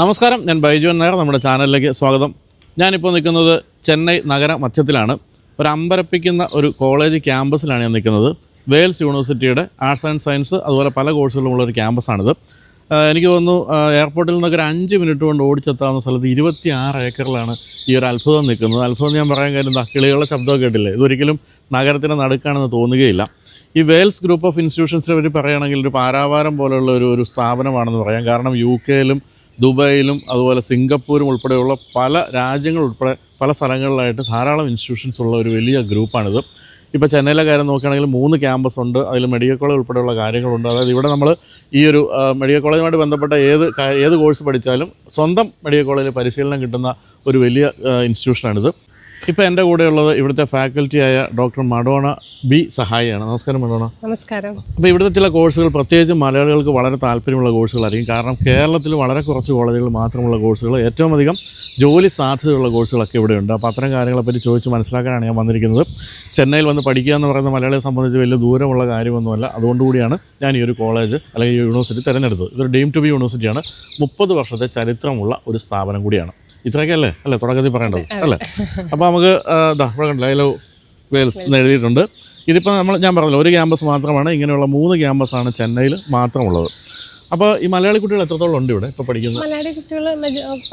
നമസ്കാരം ഞാൻ ബൈജു നായർ നമ്മുടെ ചാനലിലേക്ക് സ്വാഗതം. ഞാനിപ്പോൾ നിൽക്കുന്നത് ചെന്നൈ നഗര മധ്യത്തിലാണ്. ഒരു അമ്പരപ്പിക്കുന്ന ഒരു കോളേജ് ക്യാമ്പസിലാണ് ഞാൻ നിൽക്കുന്നത്. വെയിൽസ് യൂണിവേഴ്സിറ്റിയുടെ ആർട്സ് ആൻഡ് സയൻസ് അതുപോലെ പല കോഴ്സുകളുമുള്ള ഒരു ക്യാമ്പസാണിത്. എനിക്ക് തോന്നുന്നു എയർപോർട്ടിൽ നിന്നൊക്കെ ഒരു അഞ്ച് മിനിറ്റ് കൊണ്ട് ഓടിച്ചെത്താവുന്ന സ്ഥലത്ത് ഇരുപത്തി ആറ് ഏക്കറിലാണ് ഈ ഒരു അത്ഭുതം നിൽക്കുന്നത്. അത്ഭുതം ഞാൻ പറയാൻ കാര്യം എന്താ കിളികളുടെ ശബ്ദമൊക്കെ കേട്ടില്ലേ? ഇതൊരിക്കലും നഗരത്തിന്റെ നടുക്കാണെന്ന് തോന്നുകയില്ല. ഈ വെയിൽസ് ഗ്രൂപ്പ് ഓഫ് ഇൻസ്റ്റിറ്റ്യൂഷൻസിനെ പറ്റി പറയുകയാണെങ്കിൽ ഒരു പാരാവാരം പോലെയുള്ള ഒരു ഒരു സ്ഥാപനമാണെന്ന് പറയാം. കാരണം യു കെയിലും ദുബായിലും അതുപോലെ സിംഗപ്പൂരും ഉൾപ്പെടെയുള്ള പല രാജ്യങ്ങൾ ഉൾപ്പെടെ പല സ്ഥലങ്ങളിലായിട്ട് ധാരാളം ഇൻസ്റ്റിറ്റ്യൂഷൻസ് ഉള്ള ഒരു വലിയ ഗ്രൂപ്പാണിത് ഇപ്പോൾ ചെന്നൈയിലെ കാര്യം നോക്കുകയാണെങ്കിൽ മൂന്ന് ക്യാമ്പസ് ഉണ്ട്. അതിൽ മെഡിക്കൽ കോളേജ് ഉൾപ്പെടെയുള്ള കാര്യങ്ങളുണ്ട്. അതായത് ഇവിടെ നമ്മൾ ഈ ഒരു മെഡിക്കൽ കോളേജുമായിട്ട് ബന്ധപ്പെട്ട ഏത് ഏത് കോഴ്സ് പഠിച്ചാലും സ്വന്തം മെഡിക്കൽ കോളേജിൽ പരിശീലനം കിട്ടുന്ന ഒരു വലിയ ഇൻസ്റ്റിറ്റ്യൂഷനാണിത് ഇപ്പോൾ എന്റെ കൂടെയുള്ളത് ഇവിടുത്തെ ഫാക്കൽറ്റിയായ ഡോക്ടർ മഡോണ ബി സഹായിയാണ്. നമസ്കാരം മഡോണ. നമസ്കാരം. അപ്പോൾ ഇവിടുത്തെ ചില കോഴ്സുകൾ പ്രത്യേകിച്ച് മലയാളികൾക്ക് വളരെ താല്പര്യമുള്ള കോഴ്സുകളായിരിക്കും കാരണം കേരളത്തിൽ വളരെ കുറച്ച് കോളേജുകൾ മാത്രമുള്ള കോഴ്സുകൾ ഏറ്റവും അധികം ജോലി സാധ്യതയുള്ള കോഴ്സുകളൊക്കെ ഇവിടെയുണ്ട്. അപ്പോൾ അത്തരം കാര്യങ്ങളെപ്പറ്റി ചോദിച്ച് മനസ്സിലാക്കാനാണ് ഞാൻ വന്നിരിക്കുന്നത്. ചെന്നൈയിൽ വന്ന് പഠിക്കുക എന്ന് പറയുന്ന മലയാളിയെ സംബന്ധിച്ച് വലിയ ദൂരമുള്ള കാര്യമൊന്നുമല്ല. അതുകൊണ്ട് കൂടിയാണ് ഞാൻ ഈ ഒരു കോളേജ് അല്ലെങ്കിൽ ഈ യൂണിവേഴ്സിറ്റി തിരഞ്ഞെടുത്തത്. ഇതൊരു ഡീം ടു ബി യൂണിവേഴ്സിറ്റിയാണ്. മുപ്പത് വർഷത്തെ ചരിത്രമുള്ള ഒരു സ്ഥാപനം കൂടിയാണ്. ഇത്രയൊക്കെ അല്ലേ അല്ലേ തുടക്കത്തിൽ പറയേണ്ടത്. അല്ലേ? അപ്പോൾ നമുക്ക് ഇതാ ഇവിടെ കണ്ടില്ല ലവ് വെയിൽസ് എന്ന് എഴുതിയിട്ടുണ്ട് ഇതിപ്പോൾ നമ്മൾ ഞാൻ പറഞ്ഞല്ലോ ഒരു ക്യാമ്പസ് മാത്രമാണ് ഇങ്ങനെയുള്ള മൂന്ന് ക്യാമ്പസാണ് ചെന്നൈയിൽ മാത്രമുള്ളത്. അപ്പോൾ ഈ മലയാളി കുട്ടികൾ എത്രത്തോളം ഉണ്ട് ഇവിടെ? ഇപ്പോൾ പഠിക്കുന്നത് മലയാളി കുട്ടികൾ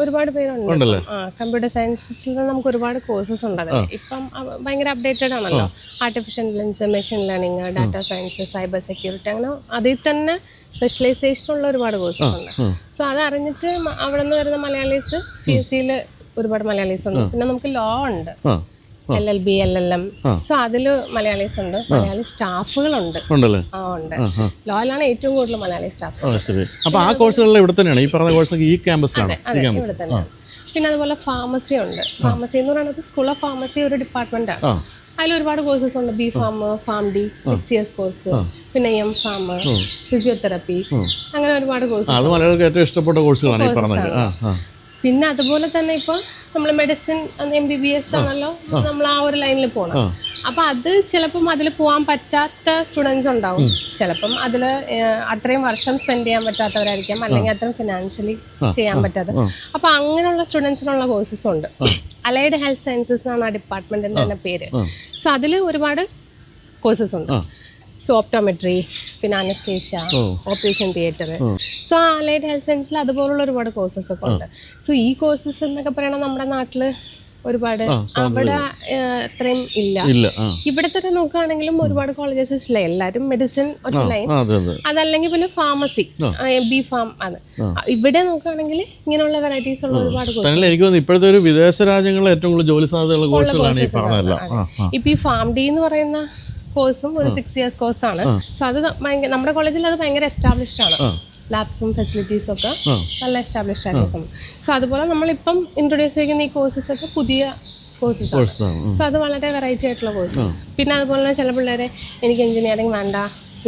ഒരുപാട് പേരുണ്ട്. ഉണ്ടല്ലേ? കമ്പ്യൂട്ടർ സയൻസിൽ നമുക്ക് ഒരുപാട് കോഴ്സസ് ഉണ്ട് അതെ ഇപ്പം ഭയങ്കര അപ്ഡേറ്റഡ് ആണല്ലോ. Artificial intelligence machine learning data science cyber security അങ്ങനെ അതിൽ തന്നെ സ്പെഷ്യലൈസേഷൻ ഉള്ള ഒരുപാട് കോഴ്സസ് ഉണ്ട്. സോ അത് അറിഞ്ഞിട്ട് അവിടെ നിന്ന് വരുന്ന മലയാളീസ് സി എസ് സിയിൽ ഒരുപാട് മലയാളീസ് ഉണ്ട്. പിന്നെ നമുക്ക് ലോ ഉണ്ട്. L L B L L M so അതിൽ മലയാളീസ് ഉണ്ട്. മലയാളി സ്റ്റാഫുകളുണ്ട്. ഉണ്ടല്ലേ? ആ ഉണ്ട്. ലോയിലാണ് ഏറ്റവും കൂടുതൽ മലയാളി ശരി. അപ്പോൾ ആ കോഴ്സുകളിൽ ഇവിടെ തന്നെയാണ്. ഈ പറഞ്ഞ കോഴ്സ് ഈ ക്യാമ്പസിലാണ്. ഇവിടെ തന്നെ പിന്നെ അതുപോലെ ഫാർമസി ഉണ്ട്. ഫാർമസി എന്ന് പറയുന്നത് സ്കൂൾ ഓഫ് ഫാർമസി ഒരു ഡിപ്പാർട്ട്മെന്റ് ആണ്. അതിൽ ഒരുപാട് കോഴ്സസ് ഉണ്ട്. B pharm pharm D six years course പിന്നെ എം ഫാം ഫിസിയോതെറപ്പി. അങ്ങനെ ഒരുപാട് കോഴ്സസ് അത് മലയാളികൾക്ക് ഏറ്റവും ഇഷ്ടപ്പെട്ട കോഴ്സുകളാണ് ഈ പറഞ്ഞത്. പിന്നെ അതുപോലെ തന്നെ ഇപ്പൊ നമ്മൾ medicine M B B S ആണല്ലോ നമ്മൾ ആ ഒരു ലൈനിൽ പോകണം അപ്പൊ അത് ചിലപ്പം അതിൽ പോകാൻ പറ്റാത്ത സ്റ്റുഡൻസ് ഉണ്ടാവും. ചിലപ്പം അതിൽ അത്രയും വർഷം സ്പെൻഡ് ചെയ്യാൻ പറ്റാത്തവരായിരിക്കാം അല്ലെങ്കിൽ അത്രയും ഫിനാൻഷ്യലി ചെയ്യാൻ പറ്റാത്ത. അപ്പൊ അങ്ങനെയുള്ള സ്റ്റുഡൻസിനുള്ള കോഴ്സസ് ഉണ്ട്. അലൈഡ് ഹെൽത്ത് സയൻസസ് എന്നാണ് ആ ഡിപ്പാർട്ട്മെന്റിന്റെ തന്നെ പേര്. സോ അതിൽ ഒരുപാട് കോഴ്സസ് ഉണ്ട്. സോ ഓപ്റ്റോമെട്രി പിന്നെ anaesthesia operation theatre so allied health സയൻസിൽ അതുപോലുള്ള ഒരുപാട് കോഴ്സസ് ഒക്കെ ഉണ്ട്. സോ ഈ കോഴ്സസ് എന്നൊക്കെ പറയണത് നമ്മുടെ നാട്ടിൽ ഒരുപാട് അവിടെ അത്രയും ഇല്ല. ഇവിടെ തന്നെ നോക്കുകയാണെങ്കിലും ഒരുപാട് കോളേജസ് ഇല്ല. എല്ലാവരും മെഡിസിൻ ഒറ്റ ലൈൻ അതെ അതെ. അതല്ലെങ്കിൽ പിന്നെ ഫാർമസി ബി ഫാം അത്. ഇവിടെ നോക്കുകയാണെങ്കിൽ ഇങ്ങനെയുള്ള വെറൈറ്റീസ് ഉള്ള ഒരുപാട് എനിക്ക് ഇപ്പോഴത്തെ ഒരു വിദേശ രാജ്യങ്ങളിൽ ഏറ്റവും കൂടുതൽ ജോലി സാധ്യതയുള്ള കോഴ്സുകളാണ് ഇപ്പൊ ഈ ഫാം ഡി എന്ന് പറയുന്ന കോഴ്സും ഒരു സിക്സ് ഇയേഴ്സ് കോഴ്സാണ് സോ അത് ഭയങ്കര നമ്മുടെ കോളേജിൽ അത് ഭയങ്കര എസ്റ്റാബ്ലിഷ്ഡ് ആണ്. ലാബ്സും ഫെസിലിറ്റീസും ഒക്കെ നല്ല എസ്റ്റാബ്ലിഷ്ഡ് ആയിട്ടുള്ള സോ അതുപോലെ നമ്മളിപ്പം ഇൻട്രൊഡ്യൂസ് ചെയ്യുന്ന ഈ കോഴ്സസ് ഒക്കെ പുതിയ കോഴ്സസ് ആണ്. സോ അത് വളരെ വെറൈറ്റി ആയിട്ടുള്ള കോഴ്സ് പിന്നെ അതുപോലെ തന്നെ ചില പിള്ളേരെ എനിക്ക് എഞ്ചിനീയറിംഗ് വേണ്ട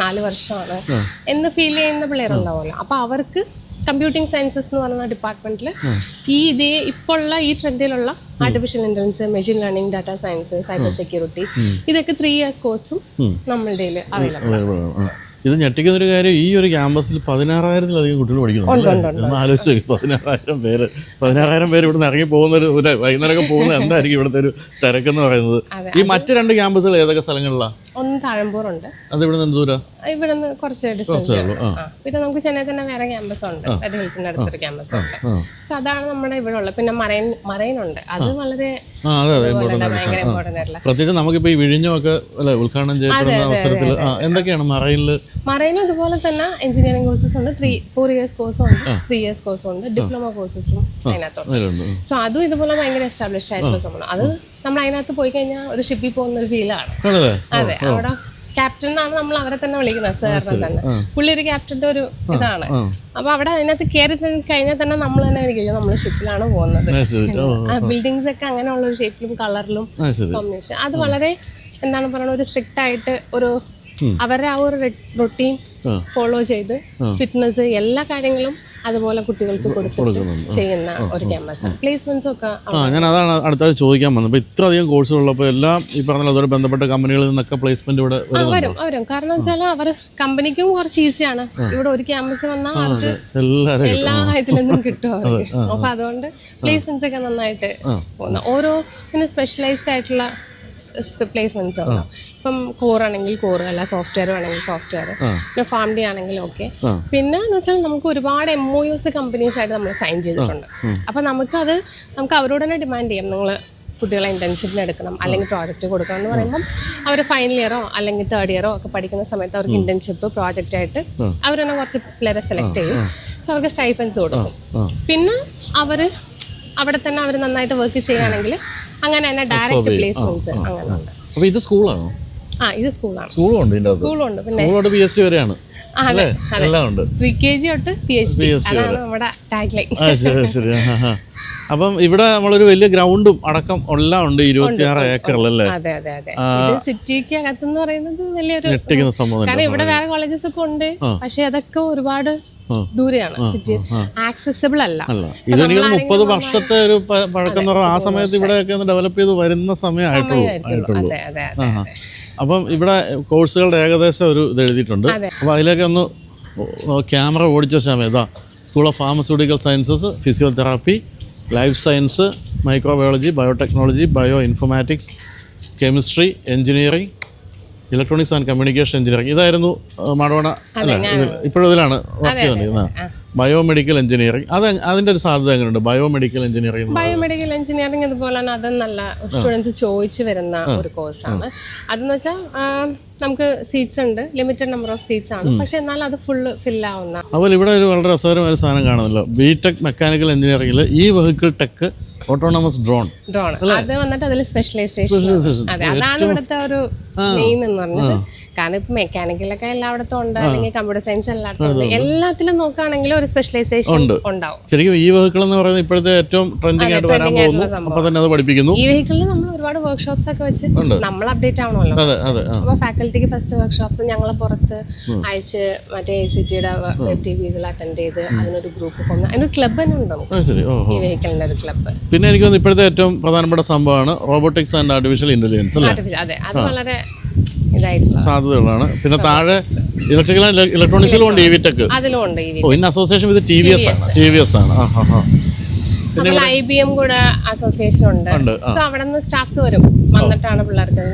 നാല് വർഷമാണ് എന്ന് ഫീൽ ചെയ്യുന്ന പിള്ളേരുണ്ടാവുമല്ലോ. അപ്പോൾ അവർക്ക് കമ്പ്യൂട്ടിംഗ് സയൻസസ് എന്ന് പറയുന്ന ഡിപ്പാർട്ട്മെന്റിൽ ഈ ഇതേ ഇപ്പോൾ ഉള്ള ഈ ട്രെൻഡിലുള്ള artificial intelligence machine learning data science cyber security ഇതൊക്കെ ത്രീ ഇയേഴ്സ് കോഴ്സും നമ്മളുടെ അവൈലബിൾ. ഇത് ഞെട്ടിക്കുന്ന ഒരു കാര്യം ഈ ഒരു ക്യാമ്പസിൽ പതിനാറായിരത്തിലധികം കുട്ടികൾ പഠിക്കുന്നുണ്ട് ആലോചിച്ചു പതിനാറായിരം പേര് പതിനാറായിരം പേര് ഇവിടുന്ന് ഇറങ്ങി പോകുന്ന ഒരു വൈകുന്നേരം വൈകുന്നേരമൊക്കെ പോകുന്നത് എന്തായിരിക്കും ഇവിടുത്തെ ഒരു തിരക്കെന്ന് പറയുന്നത്? ഈ മറ്റു രണ്ട് ക്യാമ്പസുകൾ ഏതൊക്കെ സ്ഥലങ്ങളിലാണ് ഒന്ന് താഴമ്പൂറുണ്ട്. അത് ഇവിടെ നിന്ന് ദൂരം? ഇവിടെ നിന്ന് കുറച്ച് ഡിസ്റ്റൻസ് പിന്നെ നമുക്ക് ചെന്നൈ തന്നെ വേറെ ക്യാമ്പസ് ഉണ്ട്. റെഡ് ഹിൽസിന്റെ അടുത്തൊരു ക്യാമ്പസ് ഉണ്ട്. സോ അതാണ് നമ്മുടെ ഇവിടെ ഉള്ളത്. പിന്നെ മറൈൻ മറൈൻ ഉണ്ട് അത് വളരെ ഭയങ്കര ഇമ്പോർട്ടന്റ് ആയിട്ടുള്ള പ്രത്യേകിച്ച് നമുക്കിപ്പോൾ ഈ വിഴിഞ്ഞമൊക്കെ അല്ലെ ഉദ്ഘാടനം ചെയ്യപ്പെടുന്ന അവസരത്തിൽ എന്തൊക്കെയാണ് മറൈനിൽ മറൈനും ഇതുപോലെ തന്നെ എഞ്ചിനീയറിംഗ് കോഴ്സസ് ഉണ്ട്. ത്രീ ഫോർ ഇയേഴ്സ് കോഴ്സും ഉണ്ട്. ത്രീ ഇയേഴ്സ് കോഴ്സും ഉണ്ട്. ഡിപ്ലോമ കോഴ്സസും അതിനകത്തുണ്ട്. സോ അതും ഇതുപോലെ ഭയങ്കര എസ്റ്റാബ്ലിഷ് ആയിട്ടുള്ള സംഭവം അത് നമ്മൾ അതിനകത്ത് പോയി കഴിഞ്ഞാൽ ഒരു ഷിപ്പിൽ പോകുന്ന ഒരു ഫീലാണ് അതെ അവിടെ ക്യാപ്റ്റൻ ആണ് നമ്മൾ അവരെ തന്നെ വിളിക്കുന്നത് സാറിനെ തന്നെ. പുള്ളി ഒരു ക്യാപ്റ്റന്റെ ഒരു ഇതാണ്. അപ്പൊ അവിടെ അതിനകത്ത് കയറി കഴിഞ്ഞാൽ തന്നെ നമ്മൾ തന്നെ ആയിരിക്കും നമ്മൾ ഷിപ്പിലാണ് പോകുന്നത്. ബിൽഡിങ്സ് ഒക്കെ അങ്ങനെയുള്ള ഒരു ഷേപ്പിലും കളറിലും കോമ്പിനേഷൻ അത് വളരെ എന്താണ് പറയുന്നത് ഒരു സ്ട്രിക്റ്റ് ആയിട്ട് ഒരു അവരുടെ ആ ഒരു റൊട്ടീൻ ഫോളോ ചെയ്ത് ഫിറ്റ്നസ് എല്ലാ കാര്യങ്ങളും അതുപോലെ കുട്ടികൾക്ക് കൊടുത്തിട്ട് ചെയ്യുന്ന ഒരു ക്യാമ്പസ് പ്ലേസ്മെന്റ്സ് ഒക്കെ ആ ഞാൻ അതാണ് അടുത്ത ചോദിക്കാൻ വന്നത്. അപ്പോൾ ഇത്ര അധികം കോഴ്സുകൾ കോഴ്സുകളുള്ളപ്പോൾ എല്ലാം ഈ പറഞ്ഞ അതുപോലെ ബന്ധപ്പെട്ട കമ്പനികളിൽ നിന്നൊക്കെ പ്ലേസ്മെന്റ് ഇവിടെ വരും വരും. കാരണം വെച്ചാൽ അവർ കമ്പനിക്കും കുറച്ച് ഈസിയാണ് ഇവിടെ ഒരു ക്യാമ്പസ് വന്നാൽ അവർക്ക് എല്ലാ ഇതിൽ നിന്നും കിട്ടും അവർക്ക്. അപ്പൊ അതുകൊണ്ട് പ്ലേസ്മെന്റ്സ് ഒക്കെ നന്നായിട്ട് പോകുന്ന. ഓരോ പിന്നെ സ്പെഷ്യലൈസ്ഡ് ആയിട്ടുള്ള പ്ലേസ്മെന്റ്സ് ഉണ്ടാവും ഇപ്പം കോർ ആണെങ്കിൽ കോർ അല്ല സോഫ്റ്റ്വെയർ ആണെങ്കിൽ സോഫ്റ്റ്വെയർ പിന്നെ ഫാമിലി ആണെങ്കിൽ ഓക്കെ പിന്നെ എന്ന് വെച്ചാൽ നമുക്ക് ഒരുപാട് എം ഒ യുസ് കമ്പനീസ് ആയിട്ട് നമ്മൾ സൈൻ ചെയ്തിട്ടുണ്ട്. അപ്പം നമുക്കത് നമുക്ക് അവരോട് തന്നെ ഡിമാൻഡ് ചെയ്യാം. നിങ്ങൾ കുട്ടികളെ ഇന്റേൺഷിപ്പിന് എടുക്കണം അല്ലെങ്കിൽ പ്രോജക്റ്റ് കൊടുക്കണം എന്ന് പറയുമ്പം അവർ ഫൈനൽ ഇയറോ അല്ലെങ്കിൽ തേർഡ് ഇയറോ ഒക്കെ പഠിക്കുന്ന സമയത്ത് അവർക്ക് ഇന്റേൺഷിപ്പ് പ്രോജക്റ്റ് ആയിട്ട് അവർ തന്നെ കുറച്ച് പിള്ളേരെ സെലക്ട് ചെയ്യും. സോ അവർക്ക് സ്റ്റൈഫൻസ് കൊടുക്കും. പിന്നെ അവർ അവിടെ തന്നെ അവർ നന്നായിട്ട് വർക്ക് ചെയ്യുകയാണെങ്കിൽ അങ്ങനെ തന്നെ ഡയറക്റ്റ് പ്ലേസ്മെന്റ്സ് അങ്ങനെ ഉണ്ട് അപ്പോൾ ഇത് സ്കൂളാണോ? ആ ഇത് സ്കൂളാണ്. സ്കൂളുണ്ട് ഇതിന്റെ അകത്ത്. സ്കൂളും പിന്നെ സ്കൂളോട് പി എച്ച് ഡി വരെയാണ്. അതെ എല്ലാം ഉണ്ട്. പ്രീ കെ ജി തൊട്ട് പി എച്ച് ഡി അതാണ് നമ്മുടെ ടാഗ് ലൈൻ ശരി ശരി. അപ്പം ഇവിടെ നമ്മളൊരു വലിയ ഗ്രൗണ്ടും അടക്കം എല്ലാം ഉണ്ട് ഇരുപത്തിയാറ് ഏക്കറിലല്ലേ അതെ അതെ അതെ. സിറ്റിക്ക് അകത്തെന്ന് പറയുന്നത് വലിയൊരു കാരണം ഇവിടെ വേറെ കോളേജസ് ഒക്കെ ഉണ്ട്. പക്ഷെ അതൊക്കെ ഒരുപാട് ദൂരെയാണ്. സിറ്റി ആക്സസിബിൾ അല്ല. മുപ്പത് വർഷത്തെ ഒരു പഴക്കം എന്ന് ആ സമയത്ത് ഇവിടെയൊക്കെ ഡെവലപ്പ് ചെയ്ത് വരുന്ന സമയമായിട്ടുള്ളൂ അപ്പം ഇവിടെ കോഴ്സുകളുടെ ഏകദേശം ഒരു ഇത് എഴുതിയിട്ടുണ്ട്. അപ്പം അപ്പോൾ അതിലേക്ക് ഒന്ന് ക്യാമറ ഓടിച്ച സമയത്ത് school of pharmaceutical sciences physiotherapy life science microbiology biotechnology bio informatics chemistry engineering electronics and communication engineering ഇതായിരുന്നു ആ, മടവണ അല്ല? ഇപ്പോഴും ഇതിലാണ് വർക്ക് ചെയ്യുന്നത് ബയോമെഡിക്കൽ എഞ്ചിനീയറിംഗ് അത് അതിന്റെ ഒരു സാധ്യത എങ്ങനെയുണ്ട് ബയോമെഡിക്കൽ എഞ്ചിനീയറിംഗ് ബയോമെഡിക്കൽ എഞ്ചിനീയറിംഗ് അതുപോലെ തന്നെ അത് നല്ല സ്റ്റുഡൻസ് ചോദിച്ചു വരുന്ന ഒരു കോഴ്സാണ് അതെന്ന് വെച്ചാൽ നമുക്ക് സീറ്റ്സ് ഉണ്ട്. ലിമിറ്റഡ് നമ്പർ ഓഫ് സീറ്റ്സ് ആണ്. പക്ഷെ എന്നാൽ അത് ഫുള്ള് ഫില്ലാവുന്ന അതുപോലെ ഇവിടെ ഒരു വളരെ രസകരമായ സാധനം കാണുന്നല്ലോ ബി ടെക് മെക്കാനിക്കൽ എഞ്ചിനീയറിംഗിൽ ഈ vehicle tech autonomous drone drone അത് വന്നിട്ട് അതിൽ സ്പെഷ്യലൈസേഷൻ അതെ അതാണ് ഇവിടുത്തെ ഒരു മെയിൻ എന്ന് പറഞ്ഞത്. കാരണം ഇപ്പൊ മെക്കാനിക്കലൊക്കെ എല്ലായിടത്തും ഉണ്ട് അല്ലെങ്കിൽ കമ്പ്യൂട്ടർ സയൻസ് എല്ലായിടത്തും എല്ലാത്തിലും നോക്കുകയാണെങ്കിലും ഒരു സ്പെഷ്യലൈസേഷൻ ഉണ്ടാവും. ശരിക്കും ഈ വെഹിക്കിൾ എന്ന് പറയുന്നത് ഇപ്പോഴത്തെ ഏറ്റവും ട്രെൻഡിങ് ആയിട്ട് വരാൻ പോകുന്നു. അപ്പോൾ തന്നെ അത് പഠിപ്പിക്കുന്നു. ഈ വെഹിക്കിളിൽ നമ്മൾ ഒരുപാട് വർക്ക്ഷോപ്സ് ഒക്കെ വെച്ച് നമ്മൾ അപ്ഡേറ്റ് ആവണമല്ലോ. അപ്പോൾ ഫാക്കൽറ്റിക്ക് ഫസ്റ്റ് വർക്ക്ഷോപ്സ് ഞങ്ങൾ പുറത്ത് അയച്ച് മറ്റേ എ സി ടിയുടെ വെബ് ടി വിസിൽ അറ്റൻഡ് ചെയ്ത് അതിനൊരു ഗ്രൂപ്പ് ഫോം അതിനൊരു ക്ലബ് തന്നെ ഉണ്ട്? ശരി. ഓ ഓ. ഈ വെഹിക്കിളിന്റെ ഒരു ക്ലബ്ബ് പിന്നെ എനിക്ക് തോന്നുന്നു ഇപ്പോഴത്തെ ഏറ്റവും പ്രധാനപ്പെട്ട സംഭവമാണ് റോബോട്ടിക്സ് ആൻഡ് ആർട്ടിഫിഷ്യൽ ഇന്റലിജൻസ് അല്ലേ? വളരെ സാധ്യതകളാണ്. പിന്നെ താഴെ ഇലക്ട്രിക്കൽ ഇലക്ട്രോണിക്സിലും ഉണ്ട് ഇ അതിലും ഉണ്ട് in association with T V S ആണ്. ടി വി എസ് ആണ്. ആ ഹാ ആ. നമ്മൾ ഐ ബി എം കൂടെ അസോസിയേഷൻ ഉണ്ട്. സോ അവിടെ നിന്ന് സ്റ്റാഫ്സ് വരും. വന്നിട്ടാണ് പിള്ളേർക്ക്.